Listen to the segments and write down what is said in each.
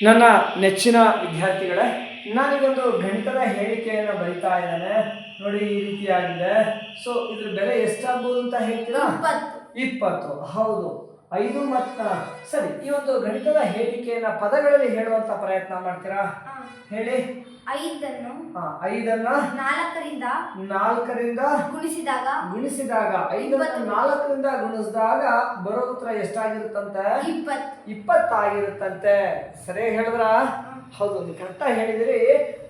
ನನ್ನ ನೆಚ್ಚಿನ ವಿದ್ಯಾರ್ಥಿಗಳೇ ನಾನೀಗೊಂದು ಗಣಿತದ ಹೇಳಿಕೆಯನ್ನು ಬರಿತಾ ಇದ್ದಾನೆ. ನೋಡಿ ಈ ರೀತಿಯಾಗಿದೆ. ಸೊ ಇದ್ರ ಬೆಲೆ ಎಷ್ಟಾಗ್ಬೋದು ಅಂತ ಹೇಳ್ತೀರಾ? ಇಪ್ಪತ್ತು. ಹೌದು. ಐದು ಮತ್ತು ಸರಿ ಈ ಒಂದು ಗಣಿತದ ಹೇಳಿಕೆಯನ್ನ ಪದಗಳಲ್ಲಿ ಹೇಳುವಂತ ಪ್ರಯತ್ನ ಮಾಡ್ತೀರಾ? ಹೇಳಿ. ಐದನ್ನು ಐದನ್ನ ನಾಲ್ಕರಿಂದ ನಾಲ್ಕರಿಂದ ಗುಣಿಸಿದಾಗ ಗುಣಿಸಿದಾಗ ಐದನ್ನ. ನಾಲ್ಕರಿಂದ ಗುಣಿಸಿದಾಗ ಬರೋ ಉತ್ತರ ಎಷ್ಟಾಗಿರುತ್ತಂತೆ? ಇಪ್ಪತ್ತು. ಇಪ್ಪತ್ತಾಗಿರುತ್ತಂತೆ. ಸರಿ ಹೇಳಿದ್ರ? ಹೌದು ನೀವು ಕರೆಕ್ಟಾಗಿ ಹೇಳಿದಿರಿ.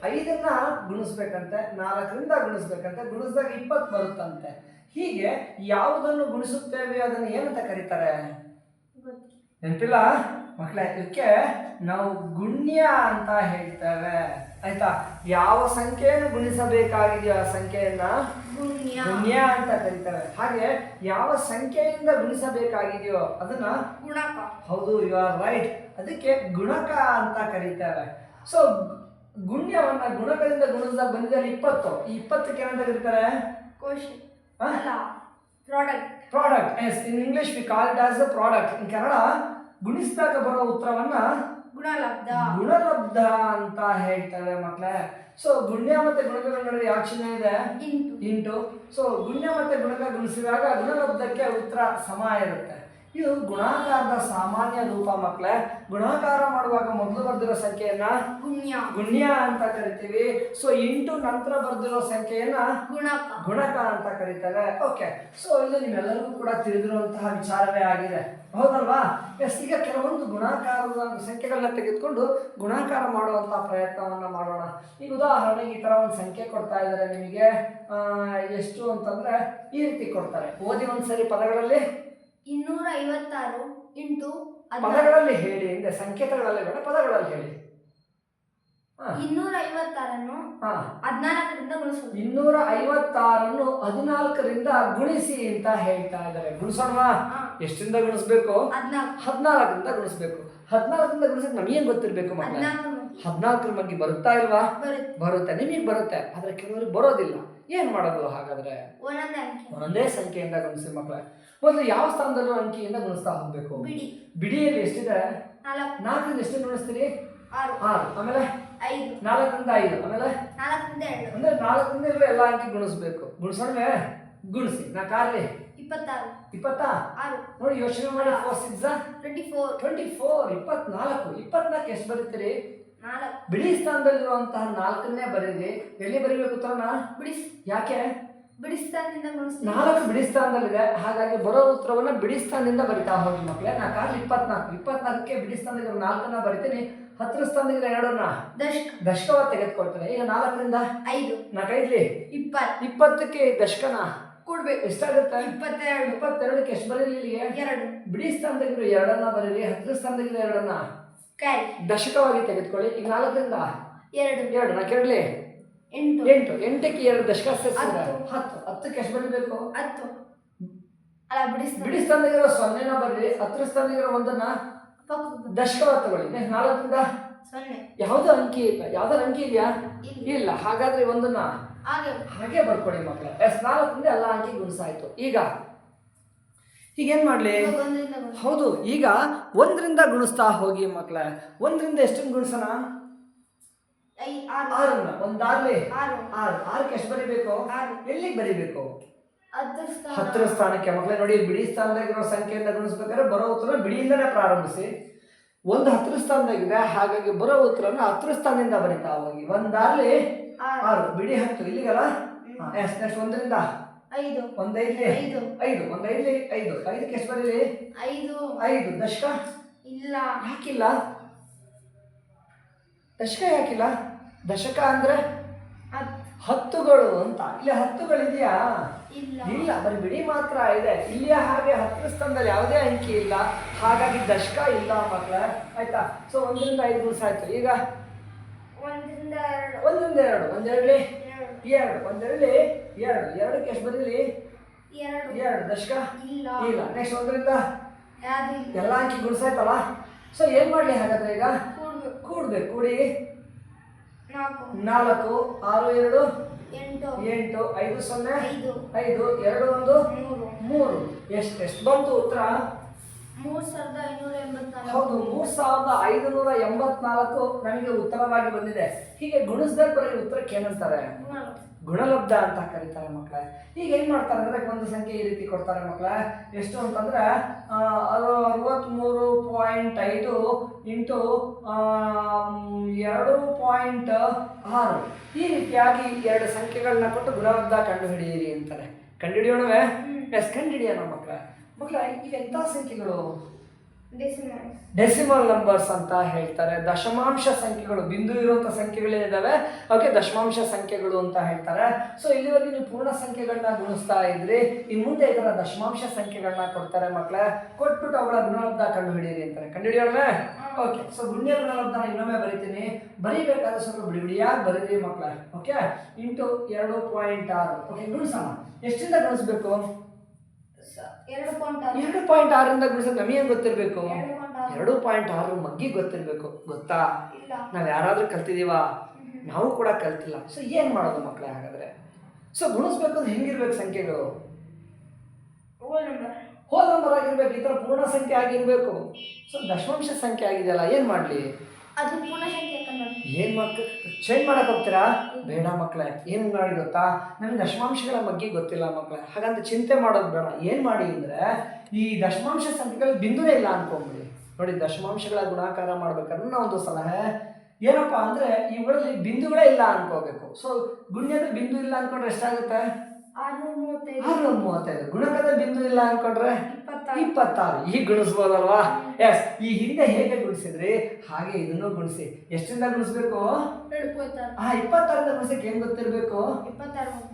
ಐದನ್ನ ಗುಣಿಸ್ಬೇಕಂತೆ ನಾಲ್ಕರಿಂದ ಗುಣಿಸ್ಬೇಕಂತೆ ಗುಣಿಸಿದಾಗ ಇಪ್ಪತ್ತು ಬರುತ್ತಂತೆ. ಹೀಗೆ ಯಾವುದನ್ನು ಗುಣಿಸುತ್ತೇವೆ ಅದನ್ನು ಏನಂತ ಕರೀತಾರೆ? ನೆನಪಿಲ್ಲ? ಮಕ್ಕಳೇ ಇದಕ್ಕೆ ನಾವು ಗುಣ್ಯ ಅಂತ ಹೇಳ್ತೇವೆ. ಆಯ್ತಾ? ಯಾವ ಸಂಖ್ಯೆಯನ್ನು ಗುಣಿಸಬೇಕಾಗಿದೆಯೋ ಆ ಸಂಖ್ಯೆಯನ್ನ? ಗುಣ್ಯ. ಗುಣ್ಯ ಅಂತ ಕರೀತಾರೆ. ಹಾಗೆ ಯಾವ ಸಂಖ್ಯೆಯಿಂದ ಗುಣಿಸಬೇಕಾಗಿದೆಯೋ ಅದನ್ನ ಗುಣಕ. ಹೌದು ಯು ಆರ್ ರೈಟ್ ಅದಕ್ಕೆ ಗುಣಕ ಅಂತ ಕರೀತಾರೆ. ಸೊ ಗುಣ್ಯವನ್ನ ಗುಣಕದಿಂದ ಗುಣಿಸಿದಾಗ ಬಂದಿದ್ದಲ್ಲಿ ಇಪ್ಪತ್ತು. ಈ ಇಪ್ಪತ್ತಕ್ಕೆ ಏನಂತ ಕರೀತಾರೆ? Product product is in English we call it as a product in Kannada ಗುಣಿಸಿದಾಗ ಬರೋ ಉತ್ತರವನ್ನ ಗುಣಲಬ್ಧ. ಗುಣಲಬ್ಧ ಅಂತ ಹೇಳ್ತಾರೆ ಮಕ್ಕಳೇ ಸೊ ಗುಣ್ಯ ಮತ್ತೆ ಗುಣಕಗಳ ನಡುವೆ ಯಾವ ಚಿಹ್ನೆ ಇದೆ? ಇಂಟು. ಸೊ ಗುಣ್ಯ ಮತ್ತೆ ಗುಣಕ ಗುಣಿಸಿದಾಗ ಗುಣಲಬ್ಧಕ್ಕೆ ಉತ್ತರ ಸಮ ಇರುತ್ತೆ. ಇದು ಗುಣಾಕಾರದ ಸಾಮಾನ್ಯ ರೂಪ ಮಕ್ಕಳೇ ಗುಣಾಕಾರ ಮಾಡುವಾಗ ಮೊದಲು ಬರ್ದಿರೋ ಸಂಖ್ಯೆಯನ್ನ? ಗುಣ್ಯ ಗುಣ್ಯ ಅಂತ ಕರಿತೀವಿ. ಸೊ ಇಂಟು ನಂತರ ಬರ್ದಿರೋ ಸಂಖ್ಯೆಯನ್ನ? ಗುಣಕ. ಗುಣಕ ಅಂತ ಕರೀತಾರೆ. ಓಕೆ ಸೊ ಇದು ನಿಮ್ಮೆಲ್ಲರಿಗೂ ಕೂಡ ತಿಳಿದಿರುವಂತಹ ವಿಚಾರವೇ ಆಗಿದೆ. ಹೌದಲ್ವಾ? ಎಸ್ ಈಗ ಕೆಲವೊಂದು ಗುಣಾಕಾರದ ಸಂಖ್ಯೆಗಳನ್ನ ತೆಗೆದುಕೊಂಡು ಗುಣಾಕಾರ ಮಾಡುವಂಥ ಪ್ರಯತ್ನವನ್ನ ಮಾಡೋಣ. ಈಗ ಉದಾಹರಣೆಗೆ ಈ ಥರ ಒಂದು ಸಂಖ್ಯೆ ಕೊಡ್ತಾ ಇದ್ದಾರೆ ನಿಮಗೆ. ಎಷ್ಟು ಅಂತಂದ್ರೆ ಈ ರೀತಿ ಕೊಡ್ತಾರೆ. ಓದಿ ಒಂದ್ಸರಿ ಪದಗಳಲ್ಲಿ. ಇನ್ನೂರ ಐವತ್ತಾರು ಇಂಟು ಪದಗಳಲ್ಲಿ ಹೇಳಿ ಹಿಂದೆ ಸಂಕೇತಗಳಲ್ಲಿ ಬೇಡ ಪದಗಳಲ್ಲಿ ಹೇಳಿ. ಇನ್ನೂರ ಐವತ್ತಾರನ್ನು ಹಾ. ಹದಿನಾಲ್ಕರಿಂದ ಗುಣಿಸೋದು. ಇನ್ನೂರ ಐವತ್ತಾರನ್ನು ಹದಿನಾಲ್ಕರಿಂದ ಗುಣಿಸಿ ಅಂತ ಹೇಳ್ತಾ ಇದ್ದಾರೆ. ಗುಣಿಸೋಣ. ಎಷ್ಟಿಂದ ಎಷ್ಟರಿಂದ ಗುಣಿಸ್ಬೇಕು? ಹದಿನಾಲ್ಕು. ಹದಿನಾಲ್ಕರಿಂದ ಗುಣಿಸ್ಬೇಕು. ಹದಿನಾಲ್ಕರಿಂದ ಗುಣಿಸಿದ್ರೆ ನಮಗೇನು ಗೊತ್ತಿರಬೇಕು ಹದಿನಾಲ್ಕು ಹದಿನಾಲ್ಕರ ಬಗ್ಗೆ ಬರುತ್ತಾ ಇಲ್ವಾ? ಬರುತ್ತೆ. ನಿಮಗೆ ಬರುತ್ತೆ. ಆದರೆ ಕೆಲವರಿಗೆ ಬರೋದಿಲ್ಲ. ಏನು ಮಾಡೋದು ಹಾಗಾದ್ರೆ? ಒಂದೊಂದೇ ಸಂಖ್ಯೆಯಿಂದ ಗುಣಿಸಿ ಮಕ್ಕಳೇ ಮೊದಲು ಯಾವ ಸ್ಥಾನದಲ್ಲೂ ಅಂಕಿಯಿಂದ ಗುಣಿಸ್ತಾ ಹೋಗ್ಬೇಕು? ಬಿಡಿ. ಬಿಡಿಯಲ್ಲಿ ಎಷ್ಟಿದೆ? ನಾಲ್ಕು. ನಾಲ್ಕರಿಂದ ಎಷ್ಟು ಗುಣಿಸ್ತೀರಿ? ಆರು. ಆರು. ಆಮೇಲೆ? ಐದು. ನಾಲ್ಕರಿಂದ ಐದು ಆಮೇಲೆ? ನಾಲ್ಕರಿಂದ ಎರಡು. ಅಂದ್ರೆ ನಾಲ್ಕರಿಂದ ಇರೋ ಎಲ್ಲ ಅಂಕಿ ಗುಣಿಸ್ಬೇಕು. ಗುಣಿಸೋಣ ಗುಣಿಸಿ ನಾ ಕಾರ್ಲಿ ಇಪ್ಪತ್ತಾರು. ಇಪ್ಪತ್ತಾ? ಆರು. ನೋಡಿ ಯೋಚನೆ ಮಾಡಿ four six twenty four twenty four ಇಪ್ಪತ್ನಾಲ್ಕು. ಇಪ್ಪತ್ನಾಲ್ಕು ಎಷ್ಟು ಬರೀತೀರಿ? ನಾಲ್ಕು. ಬಿಡಿ ಸ್ಥಾನದಲ್ಲಿರುವಂತಹ ನಾಲ್ಕನ್ನೇ ಬರೀರಿ ಎಲ್ಲಿ ಬರೀಬೇಕು ಉತ್ತರನ? ಬಿಡಿಸ್ ಯಾಕೆ? ಬಿಡಿಸ್ತಾನದಿಂದ ನಾಲ್ಕು ಬಿಡಿ ಸ್ಥಾನದಲ್ಲಿದೆ. ಹಾಗಾಗಿ ಬರೋ ಉತ್ತರವನ್ನ ಬಿಡಿ ಸ್ಥಾನದಿಂದ ಬರಿತಾ ಹೋಗಿ ಮಕ್ಕಳೇ ನಾ ಕಾರ್ಲಿ ಇಪ್ಪತ್ನಾಲ್ಕು. ಇಪ್ಪತ್ನಾಲ್ಕಕ್ಕೆ ಬಿಡಿ ಸ್ಥಾನದಲ್ಲಿ ನಾಲ್ಕನ್ನ ಬರಿತೀನಿ. ಹತ್ತರ ಸ್ಥಾನದಿಂದ ಎರಡನ್ನ ದಶಕ. ದಶಕವ ತೆಗೆದುಕೊಳ್ತಾರೆ. ಈಗ ನಾಲ್ಕರಿಂದ ಐದು. ನಾಲ್ಕೈದ್ಲಿ ಇಪ್ಪತ್ತು. ಇಪ್ಪತ್ತಕ್ಕೆ ದಶಕನ ಕೊಡ್ಬೇಕು. ಎಷ್ಟಾಗುತ್ತೆ? ಇಪ್ಪತ್ತೆರಡು. ಇಪ್ಪತ್ತೆರಡಕ್ಕೆ ಎಷ್ಟು ಬರೀಲಿ ಇಲ್ಲಿಗೆ? ಎರಡು. ಬಿಡಿ ಸ್ಥಾನದಾಗಿರೋ ಎರಡನ್ನ ಬರೀರಿ ಹತ್ತರ ಸ್ಥಾನದಾಗಿರೋ ಎರಡನ್ನ ಕ್ಯಾರಿ. ದಶಕವಾಗಿ ತೆಗೆದುಕೊಳ್ಳಿ. ಈಗ ನಾಲ್ಕರಿಂದ ಎರಡು. ಎರಡು ನಾ ಕೇಳಲಿ ಎಂಟು. ಎಂಟು. ಎಂಟಕ್ಕೆ ಎರಡು ದಶಕ ಹತ್ತು. ಹತ್ತು. ಹತ್ತಕ್ಕೆ ಎಷ್ಟು ಬರೀಬೇಕು? ಹತ್ತು. ಅಲ್ಲ ಬಿಡಿ ಸ್ಥಾನದಾಗಿರೋ ಸೊನ್ನೆನ ಬರಲಿ ಹತ್ತರ ಸ್ಥಾನದಾಗಿರೋ ಒಂದನ್ನ ಪಕ್ಕದ ಇದೆ ತಗೊಳ್ಳಿ ನಾಲ್ಕರಿಂದ ಯಾವುದೋ ಅಂಕಿ ಇಲ್ಲ ಯಾವ್ದಾರ ಅಂಕಿ ಇದೆಯಾ? ಇಲ್ಲ. ಹಾಗಾದ್ರೆ ಒಂದನ್ನ ಹಾಗೆ. ಹಾಗೆ ಬರ್ಕೊಳ್ಳಿ ಮಕ್ಕಳ. ಎಸ್ ನಾಲ್ಕರಿಂದ ಎಲ್ಲ ಅಂಕಿ ಗುಣಿಸಾಯ್ತು ಈಗ ಈಗೇನು ಮಾಡಲಿ? ಹೌದು ಈಗ ಒಂದರಿಂದ ಗುಣಿಸ್ತಾ ಹೋಗಿ ಮಕ್ಕಳ. ಒಂದರಿಂದ ಎಷ್ಟನ್ನು ಗುಣಿಸೋಣ? ಆರನ್ನ ಒಂದಾರ್ಲಿ? ಆರು. ಆರು. ಆರಕ್ಕೆ ಎಷ್ಟು ಬರಿಬೇಕು? ಎಲ್ಲಿಗೆ ಬರಿಬೇಕು? ಹತ್ತರ ಸ್ಥಾನಕ್ಕೆ. ಮಕ್ಕಳೇ ನೋಡಿ ಬಿಡಿ ಸ್ಥಾನದಾಗಿರೋ ಸಂಖ್ಯೆಯಿಂದ ಗುಣಿಸ್ಬೇಕಾದ್ರೆ ಬರೋ ಉತ್ತರ ಬಿಡಿಯಿಂದನೇ ಪ್ರಾರಂಭಿಸಿ. ಒಂದು ಹತ್ತಿರ ಸ್ಥಾನದಾಗಿದೆ ಹಾಗಾಗಿ ಬರೋ ಉತ್ತರನ ಹತ್ತಿರ ಸ್ಥಾನದಿಂದ ಬರೀತಾ ಹೋಗಿ. ಒಂದಾರ್ಲಿ ಆರು. ಬಿಡಿ ಹತ್ತು. ಇಲ್ಲಿಗಲ್ಲ? ಎಸ್ ನೆಕ್ಸ್ಟ್ ಒಂದರಿಂದ. ಐದು. ಒಂದೈದ್ಲಿ? ಐದು. ಐದು. ಒಂದೈದ್ಲಿ ಐದು. ಐದಕ್ಕೆ ಎಷ್ಟು ಬರೀಲಿ? ಐದು. ಐದು. ದಶಕ? ಇಲ್ಲ. ಯಾಕಿಲ್ಲ? ದಶಕ ಯಾಕಿಲ್ಲ? ದಶಕ ಅಂದ್ರೆ? ಹತ್ತುಗಳು ಅಂತ. ಇಲ್ಲಿ ಹತ್ತುಗಳಿದೆಯಾ? ಇಲ್ಲ. ಬರೀ ಬಿಡಿ ಮಾತ್ರ ಇದೆ. ಇಲ್ಲಿಯ ಹಾಗೆ ಹತ್ತು ಸ್ಥಾನದಲ್ಲಿ ಯಾವುದೇ ಅಂಕಿ ಇಲ್ಲ. ಹಾಗಾಗಿ ದಶಕ ಇಲ್ಲ ಮಕ್ಕಳ ಆಯ್ತಾ? ಸೊ ಒಂದರಿಂದ ಐದು ದಿವಸ ಆಯ್ತು. ಈಗ? ಒಂದರಿಂದ ಎರಡು. ಒಂದೆರಡು ಎರಡು. ಒಂದೆರಡು ಎರಡು. ಎರಡಕ್ಕೆ ಎಷ್ಟು ಬರೀಲಿ? ಎರಡು. ದಶಕ? ಇಲ್ಲ. ನೆಕ್ಸ್ಟ್ ಒಂದರಿಂದ? ಎಲ್ಲ ಅಂಕಿ ಗುಡಿಸಾಯ್ತಲ್ಲ ಸೊ ಏನ್ ಮಾಡ್ಲಿ ಹಾಗಾದ್ರೆ ಈಗ? ಕೂಡ್ಬೇಕು. ಕೂಡಿ? ನಾಲ್ಕು. ಆರು ಎರಡು ಎಂಟು. ಎಂಟು ಐದು ಸೊನ್ನೆ ಐದು. ಐದು ಎರಡು ಒಂದು ಮೂರು. ಮೂರು. ಎಷ್ಟು ಎಷ್ಟು ಬಂತು ಉತ್ತರ? ಮೂರು ಸಾವಿರದ ಐನೂರ ಎಂಬತ್ನಾಲ್ಕು. ಹೌದು ಮೂರ್ ಸಾವಿರದ ಐದುನೂರ ಎಂಬತ್ನಾಲ್ಕು ನಮಗೆ ಉತ್ತರವಾಗಿ ಬಂದಿದೆ. ಹೀಗೆ ಗುಣಿಸಿದಾಗ ಬರೀ ಉತ್ತರಕ್ಕೆ ಏನಂತಾರೆ ಗುಣಲಬ್ಧ. ಅಂತ ಕರೀತಾರೆ ಮಕ್ಕಳೇ ಈಗ ಏನು ಮಾಡ್ತಾರೆ ಅಂದ್ರೆ ಒಂದು ಸಂಖ್ಯೆ ಈ ರೀತಿ ಕೊಡ್ತಾರೆ ಮಕ್ಕಳೇ ಎಷ್ಟು ಅಂತಂದ್ರೆ ಅರವತ್ತ್ಮೂರು ಪಾಯಿಂಟ್ ಐದು ಇಂಟು ಎರಡು ಪಾಯಿಂಟ್ ಆರು. ಈ ರೀತಿಯಾಗಿ ಎರಡು ಸಂಖ್ಯೆಗಳನ್ನ ಕೊಟ್ಟು ಗುಣಲಬ್ಧ ಕಂಡುಹಿಡಿಯಿರಿ ಅಂತಾರೆ. ಕಂಡುಹಿಡಿಯೋಣವೇ? ಎಸ್ ಕಂಡುಹಿಡಿಯೋಣ ಮಕ್ಕಳ ಮಕ್ಕಳೇ ಈಗ ಎಂಥ ಸಂಖ್ಯೆಗಳು. ಡೆಸಿಮಲ್ ನಂಬರ್ಸ್ ಅಂತ ಹೇಳ್ತಾರೆ. ದಶಮಾಂಶ ಸಂಖ್ಯೆಗಳು ಬಿಂದು ಇರುವಂಥ ಸಂಖ್ಯೆಗಳೇನಿದಾವೆ ಓಕೆ ದಶಮಾಂಶ ಸಂಖ್ಯೆಗಳು ಅಂತ ಹೇಳ್ತಾರೆ. ಸೊ ಇಲ್ಲಿವರೆಗೆ ನೀವು ಪೂರ್ಣ ಸಂಖ್ಯೆಗಳನ್ನ ಗುಣಿಸ್ತಾ ಇದ್ರಿ. ಇನ್ನು ಮುಂದೆ ಈ ಥರ ದಶಮಾಂಶ ಸಂಖ್ಯೆಗಳನ್ನ ಕೊಡ್ತಾರೆ ಮಕ್ಕಳೇ ಕೊಟ್ಬಿಟ್ಟು ಅವುಗಳ ಗುಣಲಬ್ಧ ಕಂಡುಹಿಡಿಯಿರಿ ಅಂತಾರೆ. ಕಂಡುಹಿಡಿಯೋಣ ಓಕೆ ಸೊ ಗುಣ್ಯ ಗುಣಲಬ್ಧ ಇನ್ನೊಮ್ಮೆ ಬರಿತೀನಿ. ಬರೀಬೇಕಾದ್ರೆ ಸ್ವಲ್ಪ ಬಿಡಿ ಬಿಡಿಯಾಗಿ ಬರೀರಿ ಮಕ್ಕಳೇ ಓಕೆ ಇಂಟು ಎರಡು ಪಾಯಿಂಟ್ ಆರು. ಓಕೆ ಗುಣಿಸೋಣ. ಎಷ್ಟಿಂದ ಗುಣಿಸ್ಬೇಕು? ಎರಡು ಪಾಯಿಂಟ್ ಆರರಿಂದ ಗುಣಿಸೋಕೆ ನಮಗೆ ಗೊತ್ತಿರಬೇಕು? ಎರಡು ಪಾಯಿಂಟ್ ಆರು. ಮಗ್ಗಿ ಗೊತ್ತಿರಬೇಕು ಗೊತ್ತಾ? ನಾವು ಯಾರಾದರೂ ಕಲ್ತಿದ್ದೀವಾ ನಾವು ಕೂಡ ಕಲ್ತಿಲ್ಲ. ಸೊ ಏನು ಮಾಡೋದು ಮಕ್ಕಳೇ ಹಾಗಾದ್ರೆ? ಸೊ ಗುಣಿಸ್ಬೇಕು ಅಂದ್ರೆ ಹೆಂಗಿರ್ಬೇಕು ಸಂಖ್ಯೆಗಳು? ಹೋಲ್ ನಂಬರ್ ಆಗಿರ್ಬೇಕು ಈ ಥರ ಪೂರ್ಣ ಸಂಖ್ಯೆ ಆಗಿರಬೇಕು. ಸೊ ದಶಮಾಂಶ ಸಂಖ್ಯೆ ಆಗಿದೆಯಲ್ಲ ಏನು ಮಾಡಲಿ? ಅದು ಪೂರ್ಣ ಸಂಖ್ಯೆ ಏನು ಮಕ್ ಚೇಂಜ್ ಮಾಡಕ್ ಹೋಗ್ತೀರಾ? ಬೇಡ ಮಕ್ಕಳೇ ಏನು ಮಾಡಿ ಗೊತ್ತಾ? ನನಗೆ ದಶಮಾಂಶಗಳ ಬಗ್ಗೆ ಗೊತ್ತಿಲ್ಲ ಮಕ್ಕಳೇ ಹಾಗಂತ ಚಿಂತೆ ಮಾಡೋದು ಬೇಡ. ಏನು ಮಾಡಿ ಅಂದರೆ ಈ ದಶಮಾಂಶ ಸಂಖ್ಯೆಗಳು ಬಿಂದುನೇ ಇಲ್ಲ ಅನ್ಕೊಂಬಿಡಿ. ನೋಡಿ ದಶಮಾಂಶಗಳ ಗುಣಾಕಾರ ಮಾಡ್ಬೇಕನ್ನೋ ಒಂದು ಸಲಹೆ. ಏನಪ್ಪಾ ಅಂದರೆ ಇವುಗಳಲ್ಲಿ ಬಿಂದುಗಳೇ ಇಲ್ಲ ಅನ್ಕೋಬೇಕು. ಸೊ ಗುಣ್ಯದ ಬಿಂದು ಇಲ್ಲ ಅನ್ಕೊಂಡ್ರೆ ಎಷ್ಟಾಗುತ್ತೆ? ಆರುನೂರ ಮೂವತ್ತೈದು ಗುಣಕದ ಬಿಂದು ಇಲ್ಲ ಅನ್ಕೊಂಡ್ರೆ? ಇಪ್ಪತ್ತಾರು. ಈಗ ಗುಣಿಸ್ಬೋದಲ್ವಾ? ಎಸ್ ಈ ಹಿಂದೆ ಹೇಗೆ ಗುಣಿಸಿದ್ರಿ? ಹಾಗೆ ಇದನ್ನು ಗುಣಿಸಿ. ಎಷ್ಟಿಂದ ಗುಣಿಸ್ಬೇಕು? ಆ ಇಪ್ಪತ್ತಾರಿಂದ ಗುಣಿಸಕ್ಕೆ ಏನ್ ಗೊತ್ತಿರ್ಬೇಕು?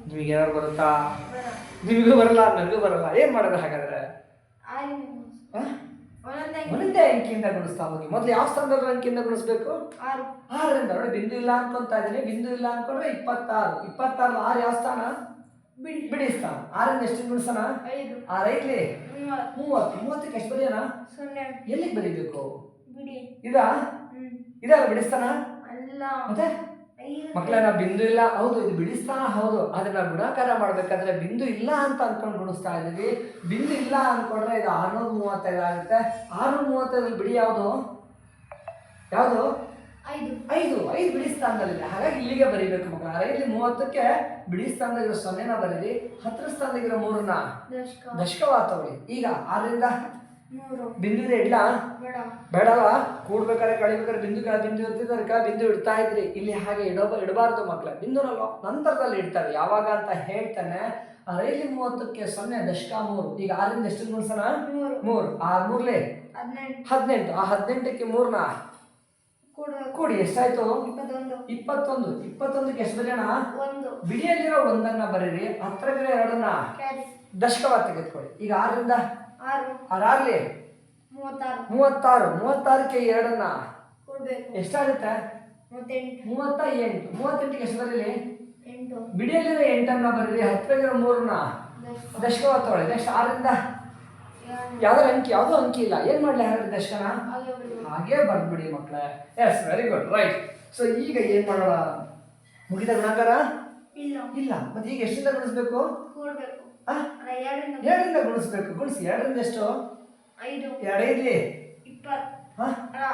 ನಿಮಗೆ ಯಾರು ಬರುತ್ತಾ. ನಿಮಗೂ ಬರಲ್ಲ ನನಗೂ ಬರಲ್ಲ. ಏನ್ ಮಾಡೋದು ಹಾಗಾದ್ರೆ? ಒಂದೇ ಅಂಕಿಯಿಂದ ಗುಣಿಸ್ತಾ ಹೋಗಿ. ಮೊದಲು ಯಾವ ಸ್ಥಾನದಲ್ಲಿ ಅಂಕಿಯಿಂದ ಗುಣಿಸ್ಬೇಕು? ಆರು. ಆರರಿಂದ. ನೋಡಿ ಬಿಂದು ಇಲ್ಲ ಅನ್ಕೊಂತ ಇದೀನಿ ಬಿಂದು ಇಲ್ಲ ಅನ್ಕೊಂಡ್ರೆ ಇಪ್ಪತ್ತಾರು. ಇಪ್ಪತ್ತಾರು ಆರು ಯಾವ ಸ್ಥಾನ? ಬಿಡಿ. ಬಿಡಿಸ್ತಾನ ಆರಿಂದ ಎಷ್ಟು ಐದು. ಆರು ಐತ್ಲಿ? ಮೂವತ್ತು. ಮೂವತ್ತು. ಮೂವತ್ತಕ್ಕೆ ಎಷ್ಟು ಬರೆಯೋಣ? ಸೊನ್ನೆ. ಎಲ್ಲಿಗೆ ಬರೀಬೇಕು? ಬಿಡಿ. ಇದಾ? ಇದ ಬಿಡಿಸ್ತಾನ? ಅಲ್ಲ. ಮತ್ತೆ? ಮಕ್ಕಳ ನಾವು ಬಿಂದು ಇಲ್ಲ. ಹೌದು ಇದು ಬಿಡಿಸ್ತಾನ ಹೌದು. ಆದ್ರೆ ನಾವು ಗುಣಾಕಾರ ಮಾಡ್ಬೇಕಾದ್ರೆ ಬಿಂದು ಇಲ್ಲ ಅಂತ ಅನ್ಕೊಂಡು ಗುಣಿಸ್ತಾ ಇದೀವಿ ಬಿಂದು ಇಲ್ಲ ಅನ್ಕೊಂಡ್ರೆ ಇದು ಆರ್ನೂರ ಮೂವತ್ತೈದು ಆಗುತ್ತೆ. ಆರ್ನೂರ ಮೂವತ್ತೈದು ಬಿಡಿ ಯಾವುದು? ಯಾವುದು? ಐದು. ಐದು ಬಿಡಿ ಸ್ಥಾನದಲ್ಲಿದೆ. ಹಾಗಾಗಿ ಇಲ್ಲಿಗೆ ಬರೀಬೇಕು ಮಕ್ಕಳ. ಐದು ಮೂವತ್ತಕ್ಕೆ ಬಿಡಿ ಸ್ಥಾನದಾಗಿರೋ ಸೊನ್ನೆನ ಬರೀರಿ. ಹತ್ತಿರ ಸ್ಥಾನದಾಗಿರೋ ಮೂರನ್ನ ದಶಕ. ದಶಕವಾದ ತಗೊಳ್ಳಿ ಈಗ ಆರರಿಂದ ಬಿಂದು ಇಡ್ಲಾ? ಬೇಡ. ಬೇಡವ? ಕೂಡ್ಬೇಕಾದ್ರೆ ಕಳಿಬೇಕಾದ್ರೆ ಬಿಂದು ಬಿಂದು ಇರ್ತಿದ್ದಕ್ಕ ಬಿಂದು ಇಡ್ತಾ ಇದ್ರಿ. ಇಲ್ಲಿ ಹಾಗೆ ಇಡೋ ಇಡಬಾರ್ದು ಮಕ್ಕಳ. ಬಿಂದುನಲ್ಲ ನಂತರದಲ್ಲಿ ಇಡ್ತಾರೆ. ಯಾವಾಗ ಅಂತ ಹೇಳ್ತಾನೆ. ರೈಲಿ ಮೂವತ್ತಕ್ಕೆ ಸೊನ್ನೆ ದಶಕ ಮೂರು. ಈಗ ಆರಿಂದ ಎಷ್ಟು ಮೂರು ಮೂರು. ಮೂರು. ಆರ್ ಮೂರ್ಲೆ? ಹದಿನೆಂಟು. ಹದಿನೆಂಟು. ಆ ಹದಿನೆಂಟಕ್ಕೆ ಮೂರ್ನ? ಕೂಡ ಎಷ್ಟಾಯ್ತು? ಇಪ್ಪತ್ತೊಂದು. ಇಪ್ಪತ್ತೊಂದು. ಇಪ್ಪತ್ತೊಂದಕ್ಕೆ ಎಷ್ಟು ಬರೆಯೋಣ ಒಂದು. ಬಿಡಿಯಲ್ಲಿರೋ ಒಂದನ್ನ ಬರೀರಿ ಹತ್ತಿರಗಿರೋ ಎರಡನ್ನ ದಶಕವಾಗಿ ತೆಗೆದುಕೊಳ್ಳಿ. ಈಗ ಆರರಿಂದ? ಆರಾಗ್ಲಿ ಮೂವತ್ತಾರು. ಮೂವತ್ತಾರು. ಮೂವತ್ತಾರಕ್ಕೆ ಎರಡನ್ನ? ಎಷ್ಟಾಗುತ್ತೆ? ಮೂವತ್ತ ಎಂಟು ಮೂವತ್ತೆಂಟಿಗೆ ಎಷ್ಟು ಬರೀರಿ ಎಂಟು. ಬಿಡಿಯಲ್ಲಿರೋ ಎಂಟನ್ನ ಬರೀರಿ ಹತ್ತಿರಗಿರೋ ಮೂರನ್ನ ದಶಕವಾಗಿ ತಗೊಳ್ಳಿ. ನೆಕ್ಸ್ಟ್ ಆರರಿಂದ? ಯಾವ್ದಾರ ಅಂಕಿ? ಯಾವುದೋ ಅಂಕಿ ಇಲ್ಲ. ಏನು ಮಾಡಲಿ ಹನ್ನೆರಡು ದಶಕನ? ಹಾಗೆ ಬರ್ದ್ಬಿಡಿ ಮಕ್ಕಳೇ yes very good right so ಈಗ ಏನು ಮಾಡೋಣ? ಮುಗಿದ ಗುಣಾಕಾರ? ಇಲ್ಲ. ಇಲ್ಲ. ಮತ್ತೆ ಈಗ ಎಷ್ಟಿಂದ ಗುಣಿಸ್ಬೇಕು? ಎರಡರಿಂದ ಗುಣಿಸ್ಬೇಕು. ಗುಣಿಸಿ. ಎರಡರಿಂದ ಎಷ್ಟು? ಅಲ್ಲ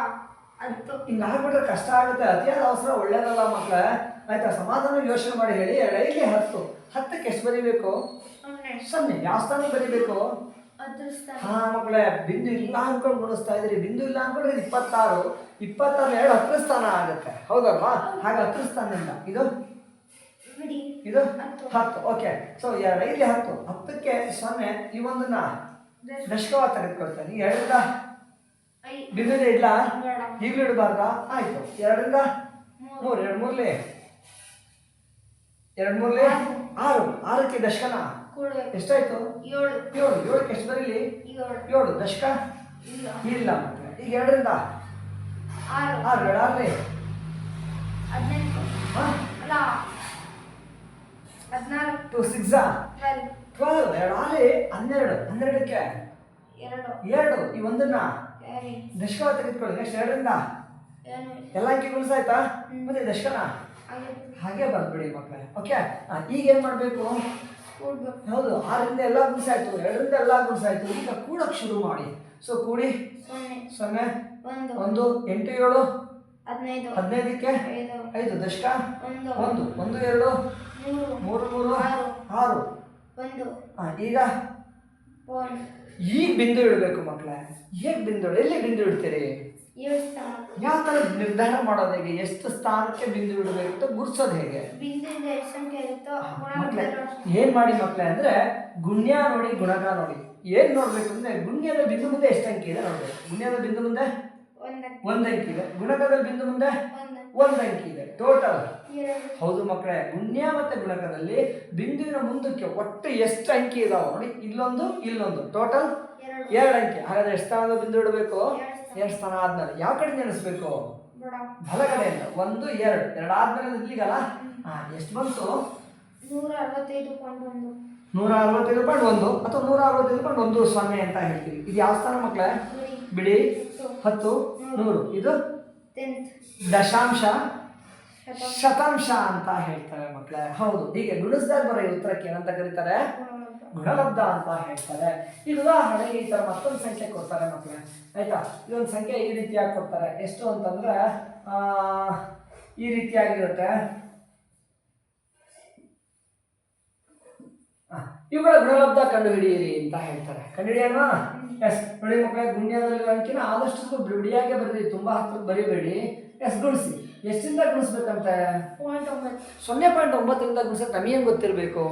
ಹತ್ತು. ಹಿಂಗೆ ಆಗ್ಬಿಟ್ರೆ ಕಷ್ಟ ಆಗುತ್ತೆ. ಅತಿಯಾದ ಅವಸರ ಒಳ್ಳೇದಲ್ಲ ಮಕ್ಕಳೇ ಆಯ್ತಾ? ಸಮಾಧಾನ ಯೋಚನೆ ಮಾಡಿ ಹೇಳಿ. ಎರಡೈದ್ಲಿ ಹತ್ತು. ಹತ್ತಕ್ಕೆ ಎಷ್ಟು ಬರೀಬೇಕು? ಸೊನ್ನೆ. ಯಾವ ಸ್ಥಾನ ಬರೀಬೇಕು? ಹಾ ಮಕ್ಕಳೇ ಬಿಂದು ಇಲ್ಲ ಅನ್ಕೊಂಡು ಗುಣಿಸ್ತಾ ಇದ್ರಿ ಬಿಂದು ಇಲ್ಲ ಅನ್ಕೊಂಡ್ರೆ ಇಪ್ಪತ್ತಾರು. ಇಪ್ಪತ್ತಾರು ಎರಡು ಹತ್ತು ಸ್ಥಾನ ಆಗುತ್ತೆ. ಹೌದಲ್ವಾ? ಹಾಗೆ ಸ್ಥಾನ ಇಲ್ಲ ಇದು ಇದು? ಹತ್ತು. ಹತ್ತು. ಓಕೆ. ಸೊ ಎರಡು ಇಲ್ಲಿ ಹತ್ತು. ಹತ್ತಕ್ಕೆ ಸೊನ್ನೆ ಈ ಒಂದನ್ನ ದಶಕವ ತೆಗೆದುಕೊಳ್ತಾನೆ. ಎರಡರಿಂದ? ಬಿಂದು ಇಲ್ಲ? ಈಗಲೂ ಇಡಬಾರ್ದ? ಆಯ್ತು. ಎರಡರಿಂದ? ಮೂರು. ಎರಡು ಮೂರ್ಲಿ ಎರಡು ಮೂರ್ಲಿ ಆರು. ಆರು. ಆರಕ್ಕೆ ದಶಕನ? ಎಷ್ಟಾಯ್ತು? ಏಳು. ಏಳು. ಏಳಕ್ಕೆ ಎಷ್ಟು ಬರೀಲಿ? ಏಳು. ಏಳು. ದಶಕ? ಇಲ್ಲ. ಇಲ್ಲ. ಈಗ ಎರಡರಿಂದ? ಆರು. ಆರು. ಅಲ್ಲ. ಹದಿನಾರು. ಟು ಸಿಕ್ಸಾ? ಟ್ವೆಲ್. ಎರಡು ಆಲಿ ಹನ್ನೆರಡು. ಹನ್ನೆರಡಕ್ಕೆ? ಎರಡು. ಈ ಒಂದನ್ನ? ದಶಕ ತೆಗೆದುಕೊಳ್ಳಿ. ನೆಕ್ಸ್ಟ್ ಎರಡರಿಂದ? ಎಲ್ಲ ಅಂಕಿ ಗುಣಿಸಾಯ್ತಾ? ಮತ್ತೆ ದಶಕನ? ಹಾಗೆ. ಬರ್ಬಿಡಿ ಮಕ್ಕಳೇ. ಓಕೆ? ಈಗ ಏನು ಮಾಡಬೇಕು? ಹೌದು ಆರರಿಂದ ಎಲ್ಲ ಗುಣಿಸಾಯ್ತು ಎರಡರಿಂದ ಎಲ್ಲ ಗುಣಿಸಾಯ್ತು ಈಗ ಕೂಡಕ್ಕೆ ಶುರು ಮಾಡಿ. ಸೊ ಕೂಡಿ. ಸೊನ್ನೆ. ಸೊನ್ನೆ. ಒಂದು. ಒಂದು ಎಂಟು ಏಳು. ಹದಿನೈದು. ಹದಿನೈದಕ್ಕೆ ಐದು. ಐದು ದಶಕ. ಒಂದು. ಒಂದು ಒಂದು ಎರಡು. ಮೂರು. ಮೂರು ಮೂರು. ಆರು. ಆರು. ಒಂದು. ಈಗ? ಈ ಈಗ ಬಿಂದು ಇಡಬೇಕು ಮಕ್ಕಳೇ ಹೇಗೆ ಬಿಂದು ಎಲ್ಲಿ ಬಿಂದು ಇಡ್ತೀರಿ? ಯಾವ ತರ ನಿರ್ಧಾರ ಮಾಡೋದು ಹೇಗೆ? ಎಷ್ಟು ಸ್ಥಾನಕ್ಕೆ ಬಿಂದು ಬಿಡಬೇಕು ಅಂತ ಗುರ್ಸೋದು ಹೇಗೆ? ಏನ್ ಮಾಡಿ ಮಕ್ಕಳೇ ಅಂದ್ರೆ ಗುಣ್ಯ ನೋಡಿ ಗುಣಗ ನೋಡಿ. ಏನ್ ನೋಡ್ಬೇಕು ಅಂದ್ರೆ ಗುಣ್ಯದ ಬಿಂದು ಮುಂದೆ ಎಷ್ಟು ಅಂಕಿ ಇದೆ ನೋಡ್ಬೇಕು. ಗುಣ್ಯದ ಬಿಂದು ಮುಂದೆ ಒಂದ್ ಅಂಕಿ. ಇದೆ. ಗುಣಕದ ಬಿಂದು ಮುಂದೆ ಒಂದು ಅಂಕಿ. ಇದೆ. ಟೋಟಲ್ ಹೌದು ಮಕ್ಕಳೇ ಗುಣ್ಯ ಮತ್ತೆ ಗುಣಕದಲ್ಲಿ ಬಿಂದುವಿನ ಮುಂದಕ್ಕೆ ಒಟ್ಟು ಎಷ್ಟು ಅಂಕಿ ಇದಾವೆ ನೋಡಿ. ಇಲ್ಲೊಂದು ಇಲ್ಲೊಂದು. ಟೋಟಲ್ ಎರಡು. ಎರಡು ಅಂಕಿ. ಹಾಗಾದ್ರೆ ಎಷ್ಟು ಸ್ಥಾನದ ಬಿಂದು ಇಡಬೇಕು? ಎರಡು ಸ್ಥಾನ ಆದ್ಮೇಲೆ? ಯಾವ ಕಡೆ ನೆನೆಸ್ಬೇಕು ಬಲಗಡೆಯಿಂದ ಒಂದು ಎರಡು. ಎರಡು ಆದ್ಮೇಲೆ ಇಲ್ಲಿಗಲ್ಲ? ಹಾ ಎಷ್ಟು ಬಂತು? ನೂರ ಅರವತ್ತೈದು ಪಾಯಿಂಟ್ ಒಂದು. ನೂರ ಅರವತ್ತೈದು ಪಾಯಿಂಟ್ ಒಂದು ಅಥವಾ ನೂರ ಅರವತ್ತೈದು ಪಾಯಿಂಟ್ ಒಂದು ಸೊನ್ನೆ ಅಂತ ಹೇಳ್ತೀವಿ. ಇದು ಯಾವ ಸ್ಥಾನ ಮಕ್ಕಳೇ ಬಿಡಿ. ಹತ್ತು. ನೂರು. ಇದು? ದಶಾಂಶ? ಶತಾಂಶ. ಅಂತ ಹೇಳ್ತಾರೆ ಮಕ್ಕಳೇ ಹೌದು. ಹೀಗೆ ಗುಣಿಸಿದಾಗ ಬರೋ ಉತ್ತರಕ್ಕೆ ಏನಂತ ಕರೀತಾರೆ? ಗುಣಲಬ್ಧ ಅಂತ ಹೇಳ್ತಾರೆ. ಈಗ ಉದಾಹರಣೆ ಈ ತರ ಮತ್ತೊಂದು ಸಂಖ್ಯೆ ಕೊಡ್ತಾರೆ ಮಕ್ಕಳೇ ಆಯಿತಾ? ಇದೊಂದು ಸಂಖ್ಯೆ ಈ ರೀತಿಯಾಗಿ ಕೊಡ್ತಾರೆ. ಎಷ್ಟು ಅಂತಂದರೆ ಆ, ಈ ರೀತಿಯಾಗಿರುತ್ತೆ. ಇವುಗಳ ಗುಣಲಬ್ಧ ಕಂಡುಹಿಡಿಯಿರಿ ಅಂತ ಹೇಳ್ತಾರೆ. ಕಂಡುಹಿಡಿಯೋಣ ಎಸ್. ನೋಡಿ ಮಕ್ಕಳೇ ಗುಣ್ಯದಲ್ಲಿರೋ ಅಂಕಿನ ಆದಷ್ಟು ಬಿಡಿಯಾಗೆ ಬರೀರಿ ತುಂಬಾ ಹತ್ರ ಬರೀಬೇಡಿ. ಎಸ್ ಗುಣಿಸಿ. ಎಷ್ಟಿಂದ ಗುಣಿಸ್ಬೇಕಂತೆ? ಸೊನ್ನೆ ಪಾಯಿಂಟ್ ಒಂಬತ್ತರಿಂದ ಗುಣಿಸೋಕೆ ನಮಗೇನು ಗೊತ್ತಿರಬೇಕು?